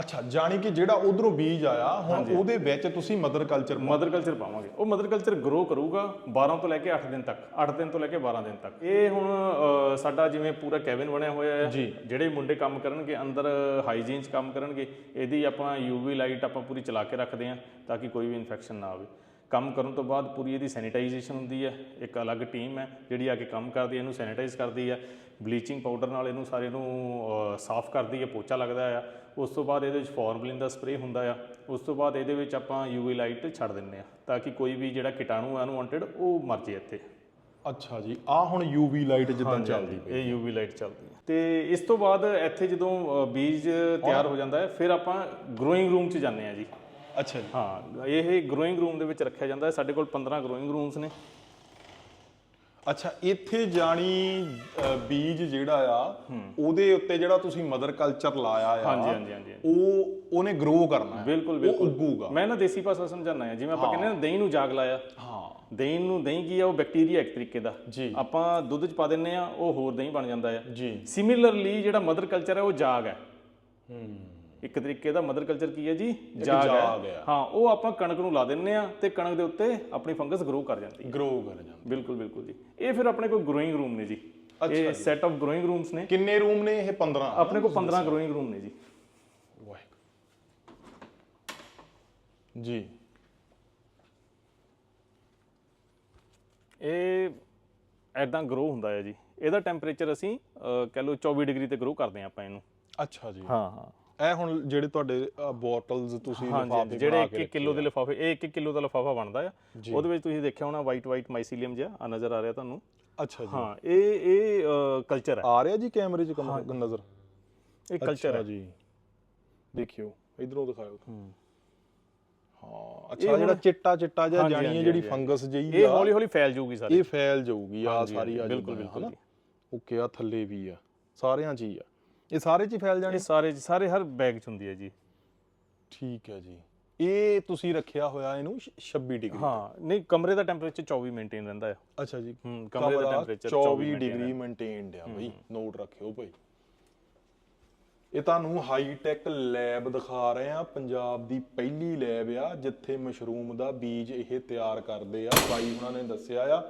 ਅੱਛਾ ਜਾਣੀ ਕਿ ਜਿਹੜਾ ਉਧਰੋਂ ਬੀਜ ਆਇਆ ਹੁਣ ਉਹਦੇ ਵਿੱਚ ਤੁਸੀਂ ਮਦਰ ਕਲਚਰ ਮਦਰ ਕਲਚਰ ਪਾਵਾਂਗੇ। ਉਹ ਮਦਰ ਕਲਚਰ ਗਰੋ ਕਰੂਗਾ 12 ਤੋਂ ਲੈ ਕੇ 8 ਦਿਨ ਤੱਕ 8 ਦਿਨ ਤੋਂ ਲੈ ਕੇ 12 ਦਿਨ ਤੱਕ। ਇਹ ਹੁਣ ਸਾਡਾ ਜਿਵੇਂ ਪੂਰਾ ਕੈਬਿਨ ਬਣਿਆ ਹੋਇਆ ਹੈ। ਜਿਹੜੇ ਮੁੰਡੇ ਕੰਮ ਕਰਨਗੇ ਅੰਦਰ ਹਾਈਜੀਨ 'ਚ ਕੰਮ ਕਰਨਗੇ ਇਹਦੀ ਆਪਾਂ ਯੂਵੀ ਲਾਈਟ ਆਪਾਂ ਪੂਰੀ ਚਲਾ ਕੇ ਰੱਖਦੇ ਹਾਂ ਤਾਂ ਕਿ ਕੋਈ ਵੀ ਇਨਫੈਕਸ਼ਨ ਨਾ ਆਵੇ। ਕੰਮ ਕਰਨ ਤੋਂ ਬਾਅਦ ਪੂਰੀ ਇਹਦੀ ਸੈਨੀਟਾਈਜੇਸ਼ਨ ਹੁੰਦੀ ਹੈ ਇੱਕ ਅਲੱਗ ਟੀਮ ਹੈ ਜਿਹੜੀ ਆ ਕੇ ਕੰਮ ਕਰਦੀ ਹੈ ਇਹਨੂੰ ਸੈਨੀਟਾਈਜ਼ ਕਰਦੀ ਹੈ। ਬਲੀਚਿੰਗ ਪਾਊਡਰ ਨਾਲ ਇਹਨੂੰ ਸਾਰੇ ਨੂੰ ਸਾਫ਼ ਕਰਦੀ ਹੈ ਪੋਚਾ ਲੱਗਦਾ ਆ। ਉਸ ਤੋਂ ਬਾਅਦ ਇਹਦੇ ਵਿੱਚ ਫਾਰਮਲਿਨ ਦਾ ਸਪਰੇਅ ਹੁੰਦਾ ਆ। ਉਸ ਤੋਂ ਬਾਅਦ ਇਹਦੇ ਵਿੱਚ ਆਪਾਂ ਯੂਵੀ ਲਾਈਟ ਛੱਡ ਦਿੰਦੇ ਆ ਤਾਂ ਕਿ ਕੋਈ ਵੀ ਜਿਹੜਾ ਕੀਟਾਣੂ ਹੈ ਅਨਵਾਂਟਡ ਉਹ ਮਰ ਜੇ ਇੱਥੇ। ਅੱਛਾ ਜੀ ਆ ਹੁਣ ਯੂਵੀ ਲਾਈਟ ਜਿੱਦਾਂ ਚੱਲਦੀ ਇਹ ਯੂਵੀ ਲਾਈਟ ਚੱਲਦੀ ਹੈ ਤੇ ਇਸ ਤੋਂ ਬਾਅਦ ਇੱਥੇ ਜਦੋਂ ਬੀਜ ਤਿਆਰ ਹੋ ਜਾਂਦਾ ਹੈ ਫਿਰ ਆਪਾਂ ਗਰੋਇੰਗ ਰੂਮ 'ਚ ਜਾਂਦੇ ਆ ਜੀ। ਅੱਛਾ ਜੀ। ਹਾਂ ਇਹ ਗਰੋਇੰਗ ਰੂਮ ਦੇ ਵਿੱਚ ਰੱਖਿਆ ਜਾਂਦਾ ਹੈ। ਸਾਡੇ ਕੋਲ 15 ਗਰੋਇੰਗ ਰੂਮਸ ਨੇ। ਅੱਛਾ ਇੱਥੇ ਜਾਣੀ ਅ, ਬੀਜ ਜਿਹੜਾ ਆ ਉਹਦੇ ਉੱਤੇ ਜਿਹੜਾ ਤੁਸੀਂ ਮਦਰ ਕਲਚਰ ਲਾਇਆ ਆ ਹਾਂਜੀ ਹਾਂਜੀ ਹਾਂਜੀ। ਉਹ ਉਹਨੇ ਗਰੋ ਕਰਨਾ ਹੈ। ਬਿਲਕੁਲ ਉਹ ਬਿਲਕੁਲ। ਉੱਗੂਗਾ। ਮੈਂ ਨਾ ਦੇਸੀ ਭਾਸ਼ਾ ਸਮਝਾਉਣਾ ਹੈ ਜਿਵੇਂ ਆਪਾਂ ਕਹਿੰਦੇ ਨਾ ਦਹੀਂ ਨੂੰ ਜਾਗ ਲਾਇਆ। ਹਾਂ। ਦਹੀਂ ਨੂੰ ਦਹੀਂ ਕੀ ਆ ਉਹ ਬੈਕਟੀਰੀਆ ਇੱਕ ਤਰੀਕੇ ਦਾ। ਜੀ। ਆਪਾਂ ਦੁੱਧ 'ਚ ਪਾ ਦਿੰਨੇ ਆ ਉਹ ਹੋਰ ਦਹੀਂ ਬਣ ਜਾਂਦਾ ਹੈ ਜੀ। ਸਿਮਿਲਰਲੀ ਜਿਹੜਾ ਮਦਰ ਕਲਚਰ ਹੈ ਉਹ ਜਾਗ ਹੈ। ਇੱਕ ਤਰੀਕੇ ਦਾ ਮਦਰ ਕਲਚਰ ਕੀ ਹੈ ਜੀ? ਜਾਗ ਹੈ। ਹੈ। ਉਹ ਆਪਾਂ ਕਣਕ ਨੂੰ ਲਾ ਦਿੰਨੇ ਆ ਤੇ ਕਣਕ ਦੇ ਉੱਤੇ ਆਪਣੀ ਫੰਗਸ ਗਰੋ ਕਰ ਜਾਂਦੀ ਹੈ। ਗਰੋ ਕਰ ਜਾਂਦਾ ਬਿਲਕੁਲ ਬਿਲਕੁਲ ਜੀ। ਇਹ ਫਿਰ ਆਪਣੇ ਕੋਲ ਗਰੋਇੰਗ ਰੂਮ ਨੇ ਜੀ। ਇਹ ਸੈਟ ਆਫ ਗਰੋਇੰਗ ਰੂਮਸ ਨੇ। ਕਿੰਨੇ ਰੂਮ ਨੇ ਇਹ? 15 ਆਪਣੇ ਕੋਲ 15 ਗਰੋਇੰਗ ਰੂਮ ਨੇ ਜੀ। ਜੀ। ਇਹ ਐਦਾਂ ਗਰੋ ਹੁੰਦਾ ਹੈ ਜੀ। ਇਹਦਾ ਟੈਂਪਰੇਚਰ ਅਸੀਂ ਕਹਿ ਲਓ 24 ਡਿਗਰੀ ਤੇ ਗਰੋ ਕਰਦੇ ਹਾਂ ਆਪਾਂ ਇਹਨੂੰ। ਅੱਛਾ ਜੀ। ਹਾਂ ਹਾਂ। ਇਹ ਹੁਣ ਜਿਹੜੇ ਤੁਹਾਡੇ ਬੋਟਲਸ ਤੁਸੀਂ ਲਿਫਾਫੇ ਜਿਹੜੇ 1 ਕਿਲੋ ਦੇ ਲਿਫਾਫੇ ਇਹ 1 ਕਿਲੋ ਦਾ ਲਿਫਾਫਾ ਬਣਦਾ ਆ। ਉਹਦੇ ਵਿੱਚ ਤੁਸੀਂ ਦੇਖਿਆ ਹੋਣਾ ਵਾਈਟ ਵਾਈਟ ਮਾਈਸੀਲੀਅਮ ਜਿਹਾ ਆ ਨਜ਼ਰ ਆ ਰਿਹਾ ਤੁਹਾਨੂੰ। ਅੱਛਾ ਜੀ। ਹਾਂ ਇਹ ਇਹ ਕਲਚਰ ਹੈ ਆ। ਰਿਹਾ ਜੀ ਕੈਮਰੇ 'ਚ ਕਮ- ਨਜ਼ਰ? ਇਹ ਕਲਚਰ ਹੈ ਜੀ। ਦੇਖਿਓ ਇਧਰੋਂ ਦਿਖਾਓ ਹਾਂ। ਅੱਛਾ ਜਿਹੜਾ ਚਿੱਟਾ ਚਿੱਟਾ ਜਿਹਾ ਜਾਣੀ ਹੈ ਜਿਹੜੀ। ਫੰਗਸ ਜਿਹੀ ਇਹ ਆ। ਹੌਲੀ ਹੌਲੀ ਫੈਲ ਜਾਊਗੀ ਸਾਰੀ। ਇਹ ਫੈਲ ਜਾਊਗੀ ਆ ਸਾਰੀ ਆ ਬਿਲਕੁਲ, ਬਿਲਕੁਲ। ਓਕੇ ਆ ਥੱਲੇ ਵੀ ਆ। ਸਾਰਿਆਂ 'ਚ ਹੀ ਆ। ਇਹ ਸਾਰੇ 'ਚ ਹੀ ਫੈਲ ਜਾਣੀ? ਇਹ ਸਾਰੇ ਸਾਰੇ ਹਰ ਬੈਗ ਚ ਹੁੰਦੀ ਹੈ ਜੀ। ਠੀਕ ਹੈ ਜੀ। ਇਹ ਤੁਸੀਂ ਰੱਖਿਆ ਹੋਇਆ ਇਹਨੂੰ ਛ- 26 ਡਿਗਰੀ ਹਾਂ ਨਹੀਂ ਕਮਰੇ ਦਾ ਟੈਂਪਰੇਚਰ 24 ਮੇਨਟੇਨ ਰਹਿੰਦਾ ਹੈ। ਅੱਛਾ ਜੀ। ਹੂੰ ਕਮਰੇ ਦਾ ਟੈਂਪਰੇਚਰ 24 ਡਿਗਰੀ ਮੇਨਟੇਨਡ ਆ ਬਈ। ਨੋਟ ਰੱਖਿਓ ਭਾਈ ਇਹ ਤੁਹਾਨੂੰ ਹਾਈ ਟੈਕ ਲੈਬ ਦਿਖਾ ਰਹੇ ਆ। ਪੰਜਾਬ ਦੀ ਪਹਿਲੀ ਲੈਬ ਆ ਜਿੱਥੇ ਮਸ਼ਰੂਮ ਦਾ ਬੀਜ ਇਹ ਤਿਆਰ ਕਰਦੇ ਆ। ਬਾਈ ਉਹਨਾਂ ਨੇ ਦੱਸਿਆ ਆ।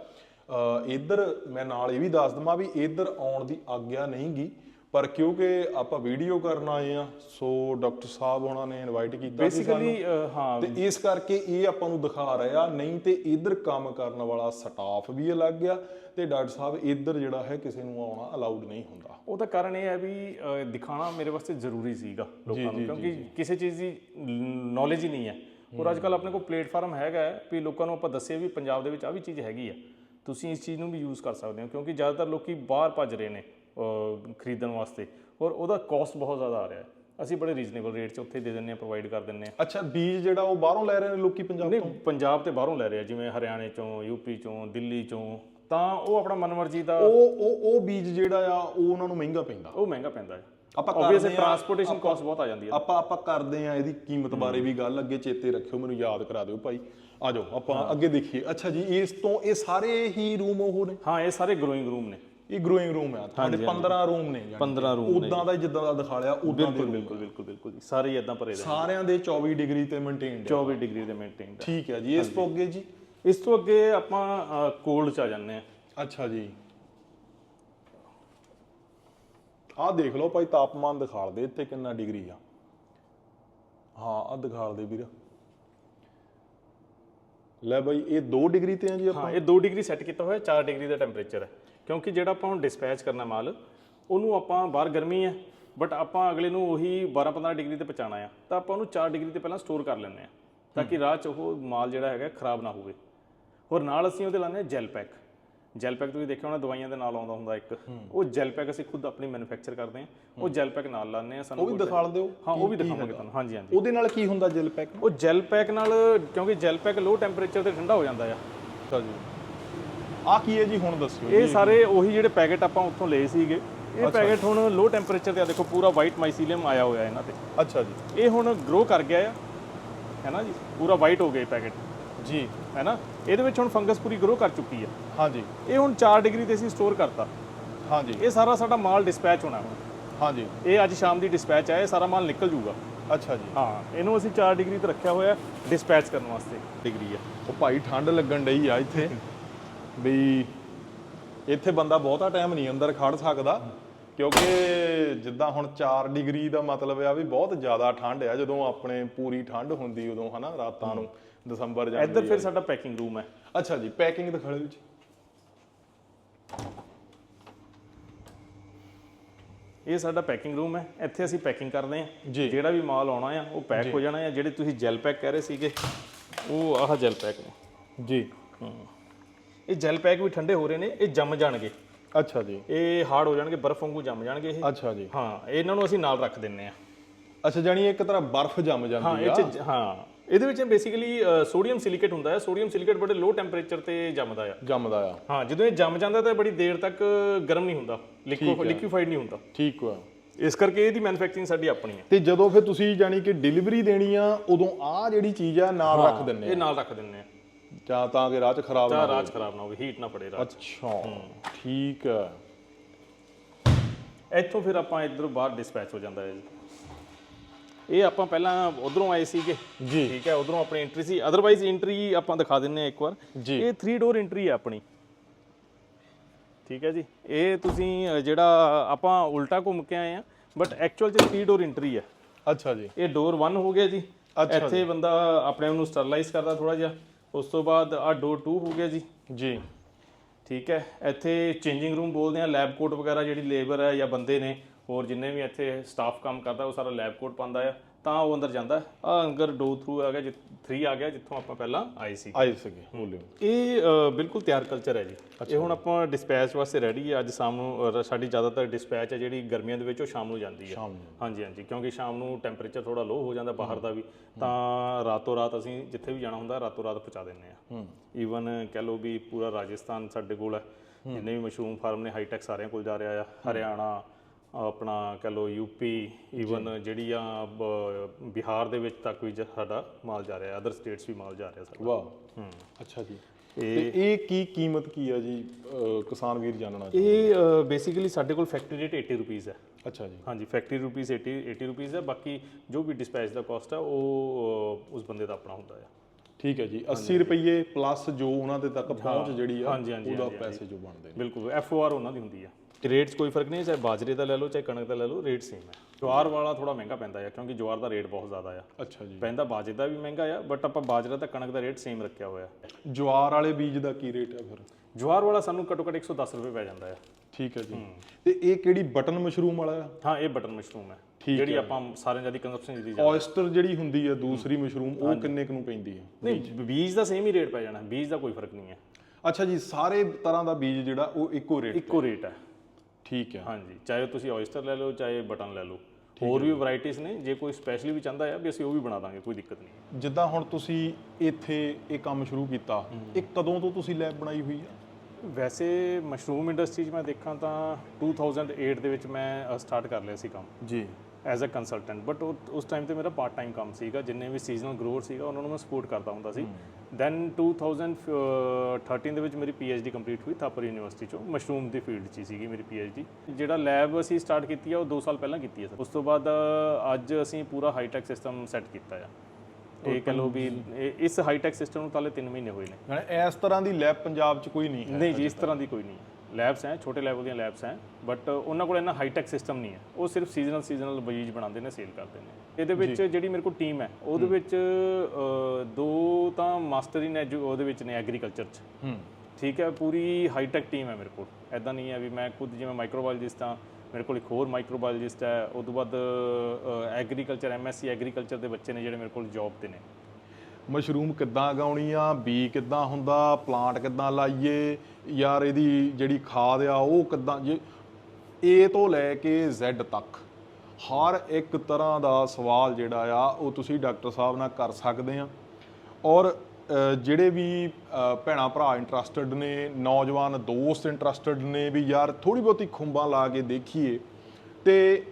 ਇੱਧਰ ਮੈਂ ਨਾਲ ਇਹ ਵੀ ਦੱਸ ਦਵਾਂ ਵੀ ਇੱਧਰ ਆਉਣ ਦੀ ਆਗਿਆ ਨਹੀਂਗੀ। ਪਰ ਕਿਉਂਕਿ ਆਪਾਂ ਵੀਡੀਓ ਕਰਨ ਆਏ ਆ ਸੋ ਡਾਕਟਰ ਸਾਹਿਬ ਉਹਨਾਂ ਨੇ ਇਨਵਾਈਟ ਕੀਤਾ ਸੀ ਸਾਨੂੰ। ਬੇਸਿਕਲੀ ਹਾਂ। ਤੇ ਇਸ ਕਰਕੇ ਇਹ ਆਪਾਂ ਨੂੰ ਦਿਖਾ ਰਿਹਾ ਨਹੀਂ ਤੇ ਇਧਰ ਕੰਮ ਕਰਨ ਵਾਲਾ ਸਟਾਫ ਵੀ ਅਲੱਗ ਆ ਤੇ ਡਾਕਟਰ ਸਾਹਿਬ ਇਧਰ ਜਿਹੜਾ ਹੈ ਕਿਸੇ ਨੂੰ ਆਉਣਾ ਅਲਾਉਡ ਨਹੀਂ ਹੁੰਦਾ। ਉਹਦਾ ਕਾਰਨ ਇਹ ਹੈ ਵੀ ਦਿਖਾਣਾ ਮੇਰੇ ਵਾਸਤੇ ਜ਼ਰੂਰੀ ਸੀਗਾ ਲੋਕਾਂ ਨੂੰ ਕਿਉਂਕਿ ਕਿਸੇ ਚੀਜ਼ ਦੀ ਨੌਲੇਜ ਹੀ ਨਹੀਂ ਹੈ। ਔਰ ਅੱਜ ਕੱਲ ਆਪਣੇ ਕੋਲ ਪਲੇਟਫਾਰਮ ਹੈਗਾ ਹੈ ਵੀ ਲੋਕਾਂ ਨੂੰ ਆਪਾਂ ਦੱਸਿਆ ਵੀ ਪੰਜਾਬ ਦੇ ਵਿੱਚ ਆ ਵੀ ਚੀਜ਼ ਹੈਗੀ ਆ। ਤੁਸੀਂ ਇਸ ਚੀਜ਼ ਨੂੰ ਵੀ ਯੂਜ਼ ਕਰ ਸਕਦੇ ਹੋ ਕਿਉਂਕਿ ਜ਼ਿਆਦਾਤਰ ਲੋਕੀ ਬਾਹਰ ਭੱਜ ਰਹੇ ਨੇ। ਖਰੀਦਣ ਵਾਸਤੇ। ਔਰ ਉਹਦਾ ਕਾਸਟ ਬਹੁਤ ਜ਼ਿਆਦਾ ਆ ਰਿਹਾ ਹੈ। ਅਸੀਂ ਬੜੇ ਰੀਜ਼ਨੇਬਲ ਰੇਟ 'ਚ ਉੱਥੇ ਦੇ ਦਿੰਨੇ ਆ ਪ੍ਰੋਵਾਈਡ ਕਰ ਦਿੰਨੇ ਆ ਅੱਛਾ ਬੀਜ ਜਿਹੜਾ ਉਹ ਬਾਹਰੋਂ ਲੈ ਰਹੇ ਨੇ ਲੋਕੀ ਪੰਜਾਬ ਨਹੀਂ ਪੰਜਾਬ ਤੇ ਬਾਹਰੋਂ ਲੈ ਰਹੇ ਆ ਜਿਵੇਂ ਹਰਿਆਣੇ ਚੋਂ ਯੂਪੀ ਚੋਂ ਦਿੱਲੀ ਚੋਂ। ਤਾਂ ਉਹ ਆਪਣਾ ਮਨਮਰਜ਼ੀ ਦਾ ਉਹ ਉਹ ਉਹ ਬੀਜ ਜਿਹੜਾ ਆ ਉਹ ਉਹਨਾਂ ਨੂੰ ਮਹਿੰਗਾ ਪੈਂਦਾ। ਉਹ ਮਹਿੰਗਾ ਪੈਂਦਾ ਹੈ। ਆਪਾਂ ਕਰਦੇ ਆ ਟਰਾਂਸਪੋਰਟੇਸ਼ਨ ਕਾਸਟ ਬਹੁਤ ਆ ਜਾਂਦੀ ਹੈ। ਆਪਾਂ ਆਪਾਂ ਕਰਦੇ ਆ ਇਹਦੀ ਕੀਮਤ ਬਾਰੇ ਵੀ ਗੱਲ ਅੱਗੇ ਚੇਤੇ ਰੱਖਿਓ ਮੈਨੂੰ ਯਾਦ ਕਰਾ ਦਿਓ ਭਾਈ। ਆ ਜਾਓ ਆਪਾਂ ਅੱਗੇ ਦੇਖੀਏ। ਅੱਛਾ ਜੀ ਇਸ ਤੋਂ ਇਹ ਸਾਰੇ ਹੀ ਰੂਮ ਉਹ ਨੇ? ਹਾਂ ਇਹ ਸਾਰੇ ਗਰੋਇੰਗ ਰੂਮ ਨੇ। ਇਹ ਗਰੋਇੰਗ ਰੂਮ ਆ ਤੁਹਾਡੇ 15 ਰੂਮ ਨੇ 15 room ਉਦਾਂ ਦਾ ਜਿੱਦਾਂ ਦਾ ਦਿਖਾ ਲਿਆ ਉਦਾਂ ਦੇ ਬਿਲਕੁਲ ਬਿਲਕੁਲ ਬਿਲਕੁਲ ਜੀ। ਸਾਰੇ ਇਦਾਂ ਭਰੇ ਦੇ ਸਾਰਿਆਂ ਦੇ 24 ਡਿਗਰੀ ਤੇ ਮੇਨਟੇਨਡ 24 ਡਿਗਰੀ ਦੇ ਮੇਨਟੇਨਡ ਠੀਕ ਹੈ ਜੀ ਇਸ ਤੋਂ ਅੱਗੇ ਜੀ? ਇਸ ਤੋਂ ਅੱਗੇ ਆਪਾਂ ਕੋਲਡ ਚ ਆ ਜਾਂਦੇ ਆ ਅੱਛਾ ਜੀ। ਆਹ ਦੇਖ ਲਓ ਭਾਈ ਤਾਪਮਾਨ ਦਿਖਾਲ ਦੇ ਇੱਥੇ ਕਿੰਨਾ ਡਿਗਰੀ ਆ। ਹਾਂ ਆ ਦਿਖਾਲ ਦੇ ਵੀਰ। ਲੈ ਬਾਈ ਇਹ 2 ਡਿਗਰੀ ਤੇ ਆ ਜੀ ਆਪਾਂ? ਹਾਂ ਇਹ 2 ਡਿਗਰੀ ਸੈੱਟ ਕੀਤਾ ਹੋਇਆ 4 ਡਿਗਰੀ ਦਾ ਟੈਂਪਰੇਚਰ ਹੈ। ਕਿਉਂਕਿ ਜਿਹੜਾ ਆਪਾਂ ਹੁਣ ਡਿਸਪੈਚ ਕਰਨਾ ਮਾਲ ਉਹਨੂੰ ਆਪਾਂ ਬਾਹਰ ਗਰਮੀ ਹੈ ਬਟ ਆਪਾਂ ਅਗਲੇ ਨੂੰ ਉਹੀ 12-15 ਡਿਗਰੀ ਤੇ ਪਹੁੰਚਾਉਣਾ ਆ ਤਾਂ ਆਪਾਂ ਉਹਨੂੰ 4 ਡਿਗਰੀ ਤੇ ਪਹਿਲਾਂ ਸਟੋਰ ਕਰ ਲੈਂਦੇ ਆ ਤਾਂ ਕਿ ਰਾਹ 'ਚ ਉਹ ਮਾਲ ਜਿਹੜਾ ਹੈਗਾ ਖਰਾਬ ਨਾ ਹੋਵੇ। ਹੋਰ ਨਾਲ ਅਸੀਂ ਉਹਦੇ ਲਾਉਂਦੇ ਹਾਂ ਜੈਲ ਪੈਕ ਜੈਲ ਪੈਕ ਤੁਸੀਂ ਦੇਖਿਆ ਹੋਣਾ ਦਵਾਈਆਂ ਦੇ ਨਾਲ ਆਉਂਦਾ ਹੁੰਦਾ ਇੱਕ। ਉਹ ਜੈਲ ਪੈਕ ਅਸੀਂ ਖੁਦ ਆਪਣੀ ਮੈਨੂਫੈਕਚਰ ਕਰਦੇ ਹਾਂ ਉਹ ਜੈਲ ਪੈਕ ਨਾਲ ਲਾਉਂਦੇ ਆ ਸਾਨੂੰ ਉਹ ਵੀ ਦਿਖਾ ਦਿਓ ਹਾਂ ਉਹ ਵੀ ਦਿਖਾਵਾਂਗੇ ਤੁਹਾਨੂੰ। ਹਾਂਜੀ ਹਾਂਜੀ। ਉਹਦੇ ਨਾਲ ਕੀ ਹੁੰਦਾ ਜੈਲ ਪੈਕ ਉਹ ਜੈਲ ਪੈਕ ਨਾਲ ਕਿਉਂਕਿ ਜੈਲ ਪੈਕ ਲੋ ਟੈਂਪਰੇਚਰ ਤੇ ਠੰਡਾ ਹੋ ਜਾਂਦਾ ਆ। ਅੱਛਾ ਜੀ। ਆ ਕੀ ਹੈ ਜੀ ਹੁਣ ਦੱਸਿਓ ਇਹ ਸਾਰੇ ਉਹੀ ਜਿਹੜੇ ਪੈਕੇਟ ਆਪਾਂ ਉੱਥੋਂ ਲਏ ਸੀਗੇ। ਇਹ ਪੈਕੇਟ ਹੁਣ ਲੋ ਟੈਂਪਰੇਚਰ ਤੇ ਆ ਦੇਖੋ ਪੂਰਾ ਵਾਈਟ ਮਾਈਸੀਲੀਅਮ ਆਇਆ ਹੋਇਆ ਇਹਨਾਂ ਤੇ। ਅੱਛਾ ਜੀ। ਇਹ ਹੁਣ ਗਰੋ ਕਰ ਗਿਆ ਆ। ਹੈ ਨਾ ਜੀ? ਪੂਰਾ ਵਾਈਟ ਹੋ ਗਿਆ ਪੈਕੇਟ। ਜੀ। ਹੈ ਨਾ? ਇਹਦੇ ਵਿੱਚ ਹੁਣ ਫੰਗਸ ਪੂਰੀ ਗਰੋ ਕਰ ਚੁੱਕੀ ਆ। ਹਾਂਜੀ ਇਹ ਹੁਣ 4 ਡਿਗਰੀ ਤੇ ਅਸੀਂ ਸਟੋਰ ਕਰਤਾ। ਹਾਂਜੀ ਇਹ ਸਾਰਾ ਸਾਡਾ ਮਾਲ ਡਿਸਪੈਚ ਹੋਣਾ ਹੁਣ। ਹਾਂਜੀ ਇਹ ਅੱਜ ਸ਼ਾਮ ਦੀ ਡਿਸਪੈਚ ਹੈ ਇਹ ਸਾਰਾ ਮਾਲ ਨਿਕਲ ਜੂਗਾ ਅੱਛਾ ਜੀ। ਹਾਂ ਇਹਨੂੰ ਅਸੀਂ 4 ਡਿਗਰੀ ਤੇ ਰੱਖਿਆ ਹੋਇਆ ਡਿਸਪੈਚ ਕਰਨ ਵਾਸਤੇ। ਡਿਗਰੀ ਆ। ਉਹ ਭਾਈ ਠੰਡ ਲੱਗਣ ਡਈ ਆ ਇੱਥੇ। ਵੀ ਇੱਥੇ ਬੰਦਾ ਬਹੁਤਾ ਟਾਈਮ ਨਹੀਂ ਅੰਦਰ ਖੜ ਸਕਦਾ ਕਿਉਂਕਿ ਜਿੱਦਾਂ ਹੁਣ 4 ਡਿਗਰੀ ਦਾ ਮਤਲਬ ਆ ਵੀ ਬਹੁਤ ਜ਼ਿਆਦਾ ਠੰਡ ਆ ਜਦੋਂ ਆਪਣੇ ਪੂਰੀ ਠੰਡ ਹੁੰਦੀ ਉਦੋਂ ਹਨਾ ਰਾਤਾਂ ਨੂੰ ਦਸੰਬਰ ਜਾਂ ਇੱਧਰ ਫਿਰ ਸਾਡਾ ਪੈਕਿੰਗ ਰੂਮ ਹੈ। ਅੱਛਾ ਜੀ ਪੈਕਿੰਗ ਦਿਖਾਓ ਵਿੱਚ ਇਹ ਸਾਡਾ ਪੈਕਿੰਗ ਰੂਮ ਹੈ ਇੱਥੇ ਅਸੀਂ ਪੈਕਿੰਗ ਕਰਦੇ ਹਾਂ। ਜੀ। ਜਿਹੜਾ ਵੀ ਮਾਲ ਆਉਣਾ ਆ ਉਹ ਪੈਕ ਹੋ ਜਾਣਾ ਆ ਜਿਹੜੇ ਤੁਸੀਂ ਜੈਲ ਪੈਕ ਕਹਿ ਰਹੇ ਸੀਗੇ ਉਹ ਆਹ ਜੈਲ ਪੈਕ ਨੇ। ਜੀ। ਇਹ ਜੈਲ ਪੈਕ ਵੀ ਠੰਡੇ ਹੋ ਰਹੇ ਨੇ ਇਹ ਜੰਮ ਜਾਣਗੇ। ਅੱਛਾ ਜੀ। ਇਹ ਹਾਰਡ ਹੋ ਜਾਣਗੇ ਬਰਫ਼ ਵਾਂਗੂ ਜੰਮ ਜਾਣਗੇ ਇਹ। ਅੱਛਾ ਜੀ। ਹਾਂ ਇਹਨਾਂ ਨੂੰ ਅਸੀਂ ਨਾਲ ਰੱਖ ਦਿੰਨੇ ਆ ਅੱਛਾ ਜਾਨੀ ਇੱਕ ਤਰ੍ਹਾਂ ਬਰਫ਼ ਜੰਮ ਹਾਂ ਜਾਂਦੀ ਇਹ ਆ। ਚ ਹਾਂ। ਇਹਦੇ ਵਿੱਚ ਬੇਸਿਕਲੀ ਸੋਡੀਅਮ ਸਿਲੀਕੇਟ ਹੁੰਦਾ ਹੈ। ਸੋਡੀਅਮ ਸਿਲੀਕੇਟ ਬੜੇ ਲੋ ਟੈਂਪਰੇਚਰ ਤੇ ਜੰਮਦਾ ਆ। ਜੰਮਦਾ ਆ। ਹਾਂ ਜਦੋਂ ਇਹ ਜੰਮ ਜਾਂਦਾ ਤਾਂ ਬੜੀ ਦੇਰ ਤੱਕ ਗਰਮ ਨਹੀਂ ਹੁੰਦਾ। ਲਿਕੁਇਫਾਈਡ ਨਹੀਂ ਹੁੰਦਾ। ਠੀਕ ਵਾ ਇਸ ਕਰਕੇ ਇਹਦੀ ਮੈਨੂਫੈਕਚਰਿੰਗ ਸਾਡੀ ਆਪਣੀ ਹੈ। ਤੇ ਜਦੋਂ ਫਿਰ ਤੁਸੀਂ ਜਾਨੀ ਕਿ ਡਿਲੀਵਰੀ ਦੇਣੀ ਆ ਉਦੋਂ ਆ ਜਿਹੜੀ ਚੀਜ਼ ਆ ਨਾਲ ਰੱਖ ਦਿੰਨੇ ਇਹ ਨਾਲ ਰੱਖ ਦਿੰਨੇ ਆ। ਜਾਂ ਤਾਂ ਕਿ ਰਾਹ ਚ ਖਰਾਬ ਨਾ ਤਾਂ ਰਾਜ ਖਰਾਬ ਨਾ ਹੋਵੇ ਹੀਟ ਨਾ ਪੜੇ ਰਾਜ ਅੱਛਾ ਠੀਕ ਹੈ ਇੱਥੋਂ ਫਿਰ ਆਪਾਂ ਇਧਰੋਂ ਬਾਹਰ ਡਿਸਪੈਚ ਹੋ ਜਾਂਦਾ ਹੈ ਜੀ। ਇਹ ਆਪਾਂ ਪਹਿਲਾਂ ਉਧਰੋਂ ਆਏ ਸੀਗੇ। ਜੀ। ਠੀਕ ਹੈ ਉਧਰੋਂ ਆਪਣੀ ਐਂਟਰੀ ਸੀ। ਅਦਰਵਾਈਜ਼ ਐਂਟਰੀ ਆਪਾਂ ਦਿਖਾ ਦਿੰਨੇ ਆ ਇੱਕ ਵਾਰ। ਜੀ। ਇਹ 3 ਡੋਰ ਐਂਟਰੀ ਹੈ ਆਪਣੀ। ਠੀਕ ਹੈ ਜੀ। ਇਹ ਤੁਸੀਂ ਅ, ਜਿਹੜਾ ਆਪਾਂ ਉਲਟਾ ਘੁੰਮ ਕੇ ਆਏ ਆ ਬਟ ਐਕਚੁਅਲ ਚ 3 ਡੋਰ ਐਂਟਰੀ ਹੈ। ਅੱਛਾ ਜੀ। ਇਹ ਡੋਰ 1 ਹੋ ਗਿਆ ਜੀ। ਅੱਛਾ ਇੱਥੇ ਬੰਦਾ ਆਪਣੇ ਆਪ ਨੂੰ ਸਟਰਲਾਈਜ਼ ਕਰਦਾ ਥੋੜਾ ਜਿਹਾ। ਉਸ ਤੋਂ ਬਾਅਦ ਆ ਡੋਰ 2 ਹੋ ਗਿਆ ਜੀ। ਜੀ। ਠੀਕ ਹੈ। ਇੱਥੇ ਚੇਂਜਿੰਗ ਰੂਮ ਬੋਲਦੇ ਆ ਲੈਬ ਕੋਟ ਵਗੈਰਾ ਜਿਹੜੀ ਲੇਬਰ ਹੈ ਜਾਂ ਬੰਦੇ ਨੇ ਹੋਰ ਜਿੰਨੇ ਵੀ ਇੱਥੇ ਸਟਾਫ ਕੰਮ ਕਰਦਾ ਉਹ ਸਾਰਾ ਲੈਬ ਕੋਟ ਪਾਉਂਦਾ ਆ। ਤਾਂ ਉਹ ਅੰਦਰ ਜਾਂਦਾ ਆ ਅੰਦਰ ਡੋ ਥਰੂ ਆ ਗਿਆ 3 ਆ ਗਿਆ ਜਿੱਥੋਂ ਆਪਾਂ ਪਹਿਲਾਂ ਆਏ ਸੀ। ਆਏ ਸੀਗੇ ਬੋਲਿਓ ਇਹ ਬਿਲਕੁਲ ਤਿਆਰ ਕਲਚਰ ਹੈ ਜੀ। ਇਹ ਹੁਣ ਆਪਾਂ ਡਿਸਪੈਚ ਵਾਸਤੇ ਰੈਡੀ ਹੈ। ਅੱਜ ਸ਼ਾਮ ਨੂੰ ਸਾਡੀ ਜ਼ਿਆਦਾਤਰ ਡਿਸਪੈਚ ਹੈ ਜਿਹੜੀ ਗਰਮੀਆਂ ਦੇ ਵਿੱਚ ਉਹ ਸ਼ਾਮ ਨੂੰ ਜਾਂਦੀ ਹੈ। ਹਾਂਜੀ ਹਾਂਜੀ। ਕਿਉਂਕਿ ਸ਼ਾਮ ਨੂੰ ਟੈਂਪਰੇਚਰ ਥੋੜਾ ਲੋ ਹੋ ਜਾਂਦਾ ਬਾਹਰ ਦਾ ਵੀ। ਤਾਂ ਰਾਤੋਂ ਰਾਤ ਅਸੀਂ ਜਿੱਥੇ ਵੀ ਜਾਣਾ ਹੁੰਦਾ ਰਾਤੋਂ ਰਾਤ ਪਹੁੰਚਾ ਦਿੰਨੇ ਆ ਈਵਨ ਕਹਿ ਲਓ ਵੀ ਪੂਰਾ ਰਾਜਸਥਾਨ ਸਾਡੇ ਕੋਲ ਹੈ। ਜਿੰਨੇ ਵੀ ਮਸ਼ਰੂਮ ਫਾਰਮ ਨੇ ਹਾਈਟੈਕ ਸਾਰਿਆਂ ਕੋਲ ਜਾ ਰਿਹਾ ਆ। ਹਰਿਆਣਾ ਆਪਣਾ ਕਹਿ ਲਓ ਯੂਪੀ ਈਵਨ ਜਿਹੜੀ ਆ ਬਿਹਾਰ ਦੇ ਵਿੱਚ ਤੱਕ ਵੀ ਸਾਡਾ ਮਾਲ ਜਾ ਰਿਹਾ ਅਦਰ ਸਟੇਟਸ ਵੀ ਮਾਲ ਜਾ ਰਿਹਾ ਸਾਡਾ। ਵਾਹ। ਹੂੰ। ਅੱਛਾ ਜੀ। ਇਹ ਤੇ ਇਹ ਕੀ ਕੀਮਤ ਕੀ ਆ ਜੀ ਕਿਸਾਨ ਵੀਰ ਜਾਣਨਾ ਚਾਹੁੰਦੇ ਇਹ ਬੇਸਿਕਲੀ ਸਾਡੇ ਕੋਲ ਫੈਕਟਰੀ ਰੇਟ 80 ਰੁਪੀਸ ਹੈ। ਅੱਛਾ ਜੀ। ਹਾਂਜੀ ਫੈਕਟਰੀ ਰੁਪੀਸ 80 80 ਰੁਪੀਸ ਹੈ। ਬਾਕੀ ਜੋ ਵੀ ਡਿਸਪੈਚ ਦਾ ਕਾਸਟ ਹੈ ਉਹ ਉਸ ਬੰਦੇ ਦਾ ਆਪਣਾ ਹੁੰਦਾ ਹੈ ਠੀਕ ਹੈ ਜੀ 80 ਰੁਪਏ ਪਲੱਸ ਜੋ ਉਹਨਾਂ ਦੇ ਤੱਕ ਪਹੁੰਚ ਜਿਹੜੀ ਆ ਉਹਦਾ ਪੈਸੇ ਜੋ ਬਣਦੇ ਨੇ। ਬਿਲਕੁਲ ਐਫ ਓ ਆਰ ਉਹਨਾਂ ਦੀ ਹੁੰਦੀ ਹੈ ਰੇਟਸ ਕੋਈ ਫ਼ਰਕ ਨਹੀਂ ਹੈ ਚਾਹੇ ਬਾਜਰੇ ਦਾ ਲੈ ਲਓ ਚਾਹੇ ਕਣਕ ਦਾ ਲੈ ਲਓ ਰੇਟ ਸੇਮ ਹੈ। ਜਵਾਰ ਵਾਲਾ ਥੋੜਾ ਮਹਿੰਗਾ ਪੈਂਦਾ ਹੈ ਕਿਉਂਕਿ ਜਵਾਰ ਦਾ ਰੇਟ ਬਹੁਤ ਜ਼ਿਆਦਾ ਆ। ਅੱਛਾ ਜੀ। ਪੈਂਦਾ ਬਾਜਰੇ ਦਾ ਵੀ ਮਹਿੰਗਾ ਆ ਬਟ ਆਪਾਂ ਬਾਜਰਾ ਤੇ ਕਣਕ ਦਾ ਰੇਟ ਸੇਮ ਰੱਖਿਆ ਹੋਇਆ। ਜਵਾਰ ਵਾਲੇ ਬੀਜ ਦਾ ਕੀ ਰੇਟ ਹੈ ਫਿਰ? ਜਵਾਰ ਵਾਲਾ ਸਾਨੂੰ ਘੱਟੋ ਘੱਟ 110 ਰੁਪਏ ਪੈ ਜਾਂਦਾ ਹੈ ਠੀਕ ਹੈ ਜੀ। ਤੇ ਇਹ ਕਿਹੜੀ ਬਟਨ ਮਸ਼ਰੂਮ ਵਾਲਾ ਆ? ਹਾਂ ਇਹ ਬਟਨ ਮਸ਼ਰੂਮ ਹੈ। ਜਿਹੜੀ ਆਪਾਂ ਸਾਰਿਆਂ ਜ਼ਿਆਦਾ ਕੰਜ਼ੰਪਸ਼ਨ ਦੀ ਔਇਸਟਰ ਜਿਹੜੀ ਹੁੰਦੀ ਹੈ ਦੂਸਰੀ ਮਸ਼ਰੂਮ ਉਹ ਕਿੰਨੇ ਕੁ ਨੂੰ ਪੈਂਦੀ ਹੈ? ਨਹੀਂ ਬੀਜ? ਦਾ ਸੇਮ ਹੀ ਰੇਟ ਪੈ ਜਾਣਾ ਬੀਜ ਦਾ ਕੋਈ ਫ਼ਰਕ ਨਹੀਂ ਹੈ। ਅੱਛਾ ਜੀ ਸਾਰੇ ਤਰ੍ਹਾਂ ਦਾ ਬੀਜ ਜਿਹੜਾ ਉਹ ਇੱਕੋ ਰੇਟ ਇੱਕੋ ਰੇਟ ਹੈ। ਠੀਕ ਹੈ। ਹਾਂਜੀ ਚਾਹੇ ਤੁਸੀਂ oyster ਲੈ ਲਓ ਚਾਹੇ ਬਟਨ ਲੈ ਲਓ। ਹੋਰ ਵੀ ਵੈਰਾਈਟੀਆਂ ਨੇ ਜੇ ਕੋਈ ਸਪੈਸ਼ਲੀ ਵੀ ਚਾਹੁੰਦਾ ਹੈ ਵੀ ਅਸੀਂ ਉਹ ਵੀ ਬਣਾ ਦਾਂਗੇ ਕੋਈ ਦਿੱਕਤ ਨਹੀਂ ਜਿੱਦਾਂ ਹੁਣ ਤੁਸੀਂ ਇੱਥੇ ਇਹ ਕੰਮ ਸ਼ੁਰੂ ਕੀਤਾ ਇਹ ਕਦੋਂ ਤੋਂ ਤੁਸੀਂ ਲੈਬ ਬਣਾਈ ਹੋਈ ਆ? ਵੈਸੇ ਮਸ਼ਰੂਮ ਇੰਡਸਟਰੀ 'ਚ ਮੈਂ ਦੇਖਾਂ ਤਾਂ 2008 ਦੇ ਵਿੱਚ ਮੈਂ ਸਟਾਰਟ ਕਰ ਲਿਆ ਸੀ ਕੰਮ। ਜੀ। ਐਜ਼ ਅ ਕੰਸਲਟੈਂਟ ਬਟ ਉਸ ਟਾਈਮ ਤੇ ਮੇਰਾ ਪਾਰਟ ਟਾਈਮ ਕੰਮ ਸੀਗਾ ਜਿੰਨੇ ਵੀ ਸੀਜ਼ਨਲ ਗਰੋਅਰ ਸੀਗਾ ਉਹਨਾਂ ਨੂੰ ਮੈਂ ਸਪੋਰਟ ਕਰਦਾ ਹੁੰਦਾ ਸੀ। ਦੈਨ 2013 ਦੇ ਵਿੱਚ ਮੇਰੀ ਪੀਐਚਡੀ ਕੰਪਲੀਟ ਹੋਈ ਥਾਪਰ ਯੂਨੀਵਰਸਿਟੀ ਚੋਂ ਮਸ਼ਰੂਮ ਦੀ ਫੀਲਡ 'ਚ ਸੀਗੀ ਮੇਰੀ ਪੀਐਚਡੀ ਜਿਹੜਾ ਲੈਬ ਅਸੀਂ ਸਟਾਰਟ ਕੀਤੀ ਆ ਉਹ 2 ਸਾਲ ਪਹਿਲਾਂ ਕੀਤੀ ਸਰ। ਉਸ ਤੋਂ ਬਾਅਦ ਅੱਜ ਅਸੀਂ ਪੂਰਾ ਹਾਈਟੈਕ ਸਿਸਟਮ ਸੈੱਟ ਕੀਤਾ ਆ। ਇਹ ਕਹ ਲਓ ਵੀ ਇਸ ਹਾਈਟੈਕ ਸਿਸਟਮ ਨੂੰ ਤਾਲੇ 3 ਮਹੀਨੇ ਹੋਏ ਨੇ। ਇਸ ਤਰ੍ਹਾਂ ਦੀ ਲੈਬ ਪੰਜਾਬ 'ਚ ਕੋਈ ਨਹੀਂ ਹੈ ਨਹੀਂ ਜੀ ਇਸ ਤਰ੍ਹਾਂ ਦੀ ਕੋਈ ਨਹੀਂ। ਲੈਬਸ ਹੈ ਛੋਟੇ ਲੈਵਲ ਦੀਆਂ ਲੈਬਸ ਹੈ ਬਟ ਉਹਨਾਂ ਕੋਲ ਇੰਨਾ ਹਾਈਟੈਕ ਸਿਸਟਮ ਨਹੀਂ ਹੈ ਉਹ ਸਿਰਫ ਸੀਜ਼ਨਲ ਸੀਜ਼ਨਲ ਬੀਜ ਬਣਾਉਂਦੇ ਨੇ ਸੇਲ ਕਰਦੇ ਨੇ ਇਹਦੇ ਵਿੱਚ ਜਿਹੜੀ ਮੇਰੇ ਕੋਲ ਟੀਮ ਹੈ ਉਹਦੇ ਵਿੱਚ ਦੋ ਤਾਂ ਮਾਸਟਰ ਇਨ ਉਹਦੇ ਵਿੱਚ ਨੇ ਐਗਰੀਕਲਚਰ 'ਚ ਠੀਕ ਹੈ ਪੂਰੀ ਹਾਈਟੈਕ ਟੀਮ ਹੈ ਮੇਰੇ ਕੋਲ ਐਦਾਂ ਨਹੀਂ ਹੈ ਵੀ ਮੈਂ ਖੁਦ ਜਿਵੇਂ ਮਾਈਕਰੋਬਾਇਓਲੋਜਿਸਟ ਹਾਂ ਮੇਰੇ ਕੋਲ ਇੱਕ ਹੋਰ ਮਾਈਕਰੋਬਾਇਓਲੋਜਿਸਟ ਹੈ ਉਸ ਤੋਂ ਬਾਅਦ ਐਗਰੀਕਲਚਰ ਐਮਐਸਸੀ ਐਗਰੀਕਲਚਰ ਦੇ ਬੱਚੇ ਨੇ ਜਿਹੜੇ ਮੇਰੇ ਕੋਲ ਜੌਬ ਤੇ ਨੇ ਮਸ਼ਰੂਮ ਕਿੱਦਾਂ ਉਗਾਉਣੀ ਆ ਬੀ ਕਿੱਦਾਂ ਹੁੰਦਾ ਪਲਾਂਟ ਕਿੱਦਾਂ ਲਾਈਏ ਯਾਰ ਇਹਦੀ ਜਿਹੜੀ ਖਾਦ ਆ ਉਹ ਕਿੱਦਾਂ ਜੇ ਏ ਤੋਂ ਲੈ ਕੇ Z ਤੱਕ ਹਰ ਇੱਕ ਤਰ੍ਹਾਂ ਦਾ ਸਵਾਲ ਜਿਹੜਾ ਆ ਉਹ ਤੁਸੀਂ ਡਾਕਟਰ ਸਾਹਿਬ ਨਾਲ ਕਰ ਸਕਦੇ ਆ। ਔਰ ਜਿਹੜੇ ਵੀ ਅ, ਭੈਣਾਂ ਭਰਾ ਇੰਟਰਸਟਡ ਨੇ ਨੌਜਵਾਨ ਦੋਸਤ ਇੰਟਰਸਟਡ ਨੇ ਵੀ ਯਾਰ ਥੋੜੀ ਬਹੁਤੀ ਖੁੰਬਾਂ ਲਾ ਕੇ ਦੇਖੀਏ ਤੇ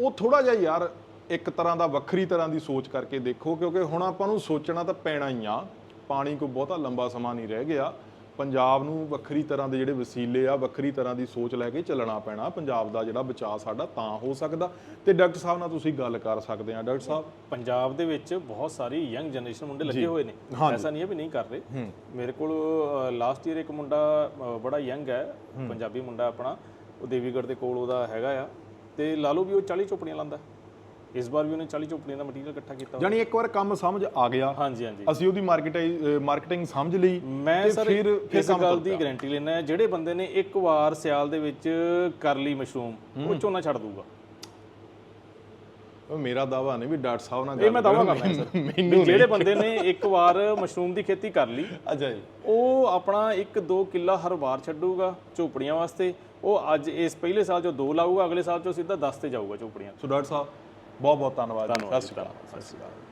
ਉਹ ਥੋੜਾ ਜਿਹਾ ਯਾਰ ਇੱਕ ਤਰ੍ਹਾਂ ਦਾ ਵੱਖਰੀ ਤਰ੍ਹਾਂ ਦੀ ਸੋਚ ਕਰਕੇ ਦੇਖੋ ਕਿਉਂਕਿ ਹੁਣ ਆਪਾਂ ਨੂੰ ਸੋਚਣਾ ਤਾਂ ਪੈਣਾ ਹੀ ਆ। ਪਾਣੀ ਕੋਈ ਬਹੁਤਾ ਲੰਬਾ ਸਮਾਂ ਨਹੀਂ ਰਹਿ ਗਿਆ। ਪੰਜਾਬ ਨੂੰ ਵੱਖਰੀ ਤਰ੍ਹਾਂ ਦੇ ਜਿਹੜੇ ਵਸੀਲੇ ਆ ਵੱਖਰੀ ਤਰ੍ਹਾਂ ਦੀ ਸੋਚ ਲੈ ਕੇ ਚੱਲਣਾ ਪੈਣਾ। ਪੰਜਾਬ ਦਾ ਜਿਹੜਾ ਬਚਾਅ ਸਾਡਾ ਤਾਂ ਹੋ ਸਕਦਾ। ਤੇ ਡਾਕਟਰ ਸਾਹਿਬ ਨਾਲ ਤੁਸੀਂ ਗੱਲ ਕਰ ਸਕਦੇ ਆ। ਡਾਕਟਰ ਸਾਹਿਬ। ਪੰਜਾਬ ਦੇ ਵਿੱਚ ਬਹੁਤ ਸਾਰੀ ਯੰਗ ਜਨਰੇਸ਼ਨ ਮੁੰਡੇ ਲੱਗੇ ਹੋਏ ਨੇ। ਐਸਾ ਨਹੀਂ ਹੈ ਵੀ ਨਹੀਂ ਕਰ ਰਹੇ। ਮੇਰੇ ਕੋਲ ਲਾਸਟ ਈਅਰ ਇੱਕ ਮੁੰਡਾ ਬੜਾ ਯੰਗ ਹੈ। ਪੰਜਾਬੀ ਮੁੰਡਾ ਆਪਣਾ। ਉਹ ਦੇਵੀਗੜ੍ਹ ਦੇ ਕੋਲ ਉਹਦਾ ਹੈਗਾ ਆ। ਤੇ ਲਾ ਲਓ ਵੀ ਉਹ 40 ਚੋਪੜੀਆਂ ਲਾਂਦਾ ਇਸ ਵਾਰ ਵੀ ਉਹਨੇ 40 ਚੋਪੜੀਆਂ ਦਾ ਮਟੀਰੀਅਲ ਇਕੱਠਾ ਕੀਤਾ ਜਾਨੀ ਇੱਕ ਵਾਰ ਕੰਮ ਸਮਝ ਆ ਗਿਆ। ਹਾਂਜੀ ਹਾਂਜੀ। ਅਸੀਂ ਉਹਦੀ ਮਾਰਕੀਟਿੰਗ ਸਮਝ ਲਈ ਮੈਂ ਸਰ ਫਿਰ ਇਸ ਗੱਲ ਦੀ ਗਾਰੰਟੀ ਲੈਣਾ ਜਿਹੜੇ ਬੰਦੇ ਨੇ ਇੱਕ ਵਾਰ ਸਿਆਲ ਦੇ ਵਿੱਚ ਕਰ ਲਈ ਮਸ਼ਰੂਮ ਉਹ ਝੋਨਾ ਛੱਡ ਦੂਗਾ। ਉਹ ਮੇਰਾ ਦਾਵਾ ਨਹੀਂ ਵੀ ਡਾਕਟਰ ਸਾਹਿਬ ਨਾਲ ਇਹ ਮੈਂ ਦਾਵਾ ਕਰੋ। ਕਰਦਾ ਸਰ। ਮੈਨੂੰ ਜਿਹੜੇ ਬੰਦੇ ਨੇ ਇੱਕ ਵਾਰ ਮਸ਼ਰੂਮ ਦੀ ਖੇਤੀ ਕਰ ਲਈ ਅੱਛਾ ਜੀ। ਉਹ ਆਪਣਾ 1-2 ਕਿੱਲਾ ਹਰ ਵਾਰ ਛੱਡੂਗਾ ਝੋਪੜੀਆਂ ਵਾਸਤੇ। ਉਹ ਅੱਜ ਇਸ ਪਹਿਲੇ ਸਾਲ ਚੋਂ 2 ਲਾਊਗਾ ਅਗਲੇ ਸਾਲ ਚੋਂ ਸਿੱਧਾ 10 ਤੇ ਜਾਊਗਾ ਝੋਪੜੀਆਂ। ਸੋ ਡਾਕਟਰ ਸਾਹਿਬ ਬਹੁਤ ਬਹੁਤ ਧੰਨਵਾਦ ਜੀ। ਧੰਨਵਾਦ ਸਤਿ ਸ਼੍ਰੀ ਅਕਾਲ ਸਤਿ ਸ਼੍ਰੀ ਅਕਾਲ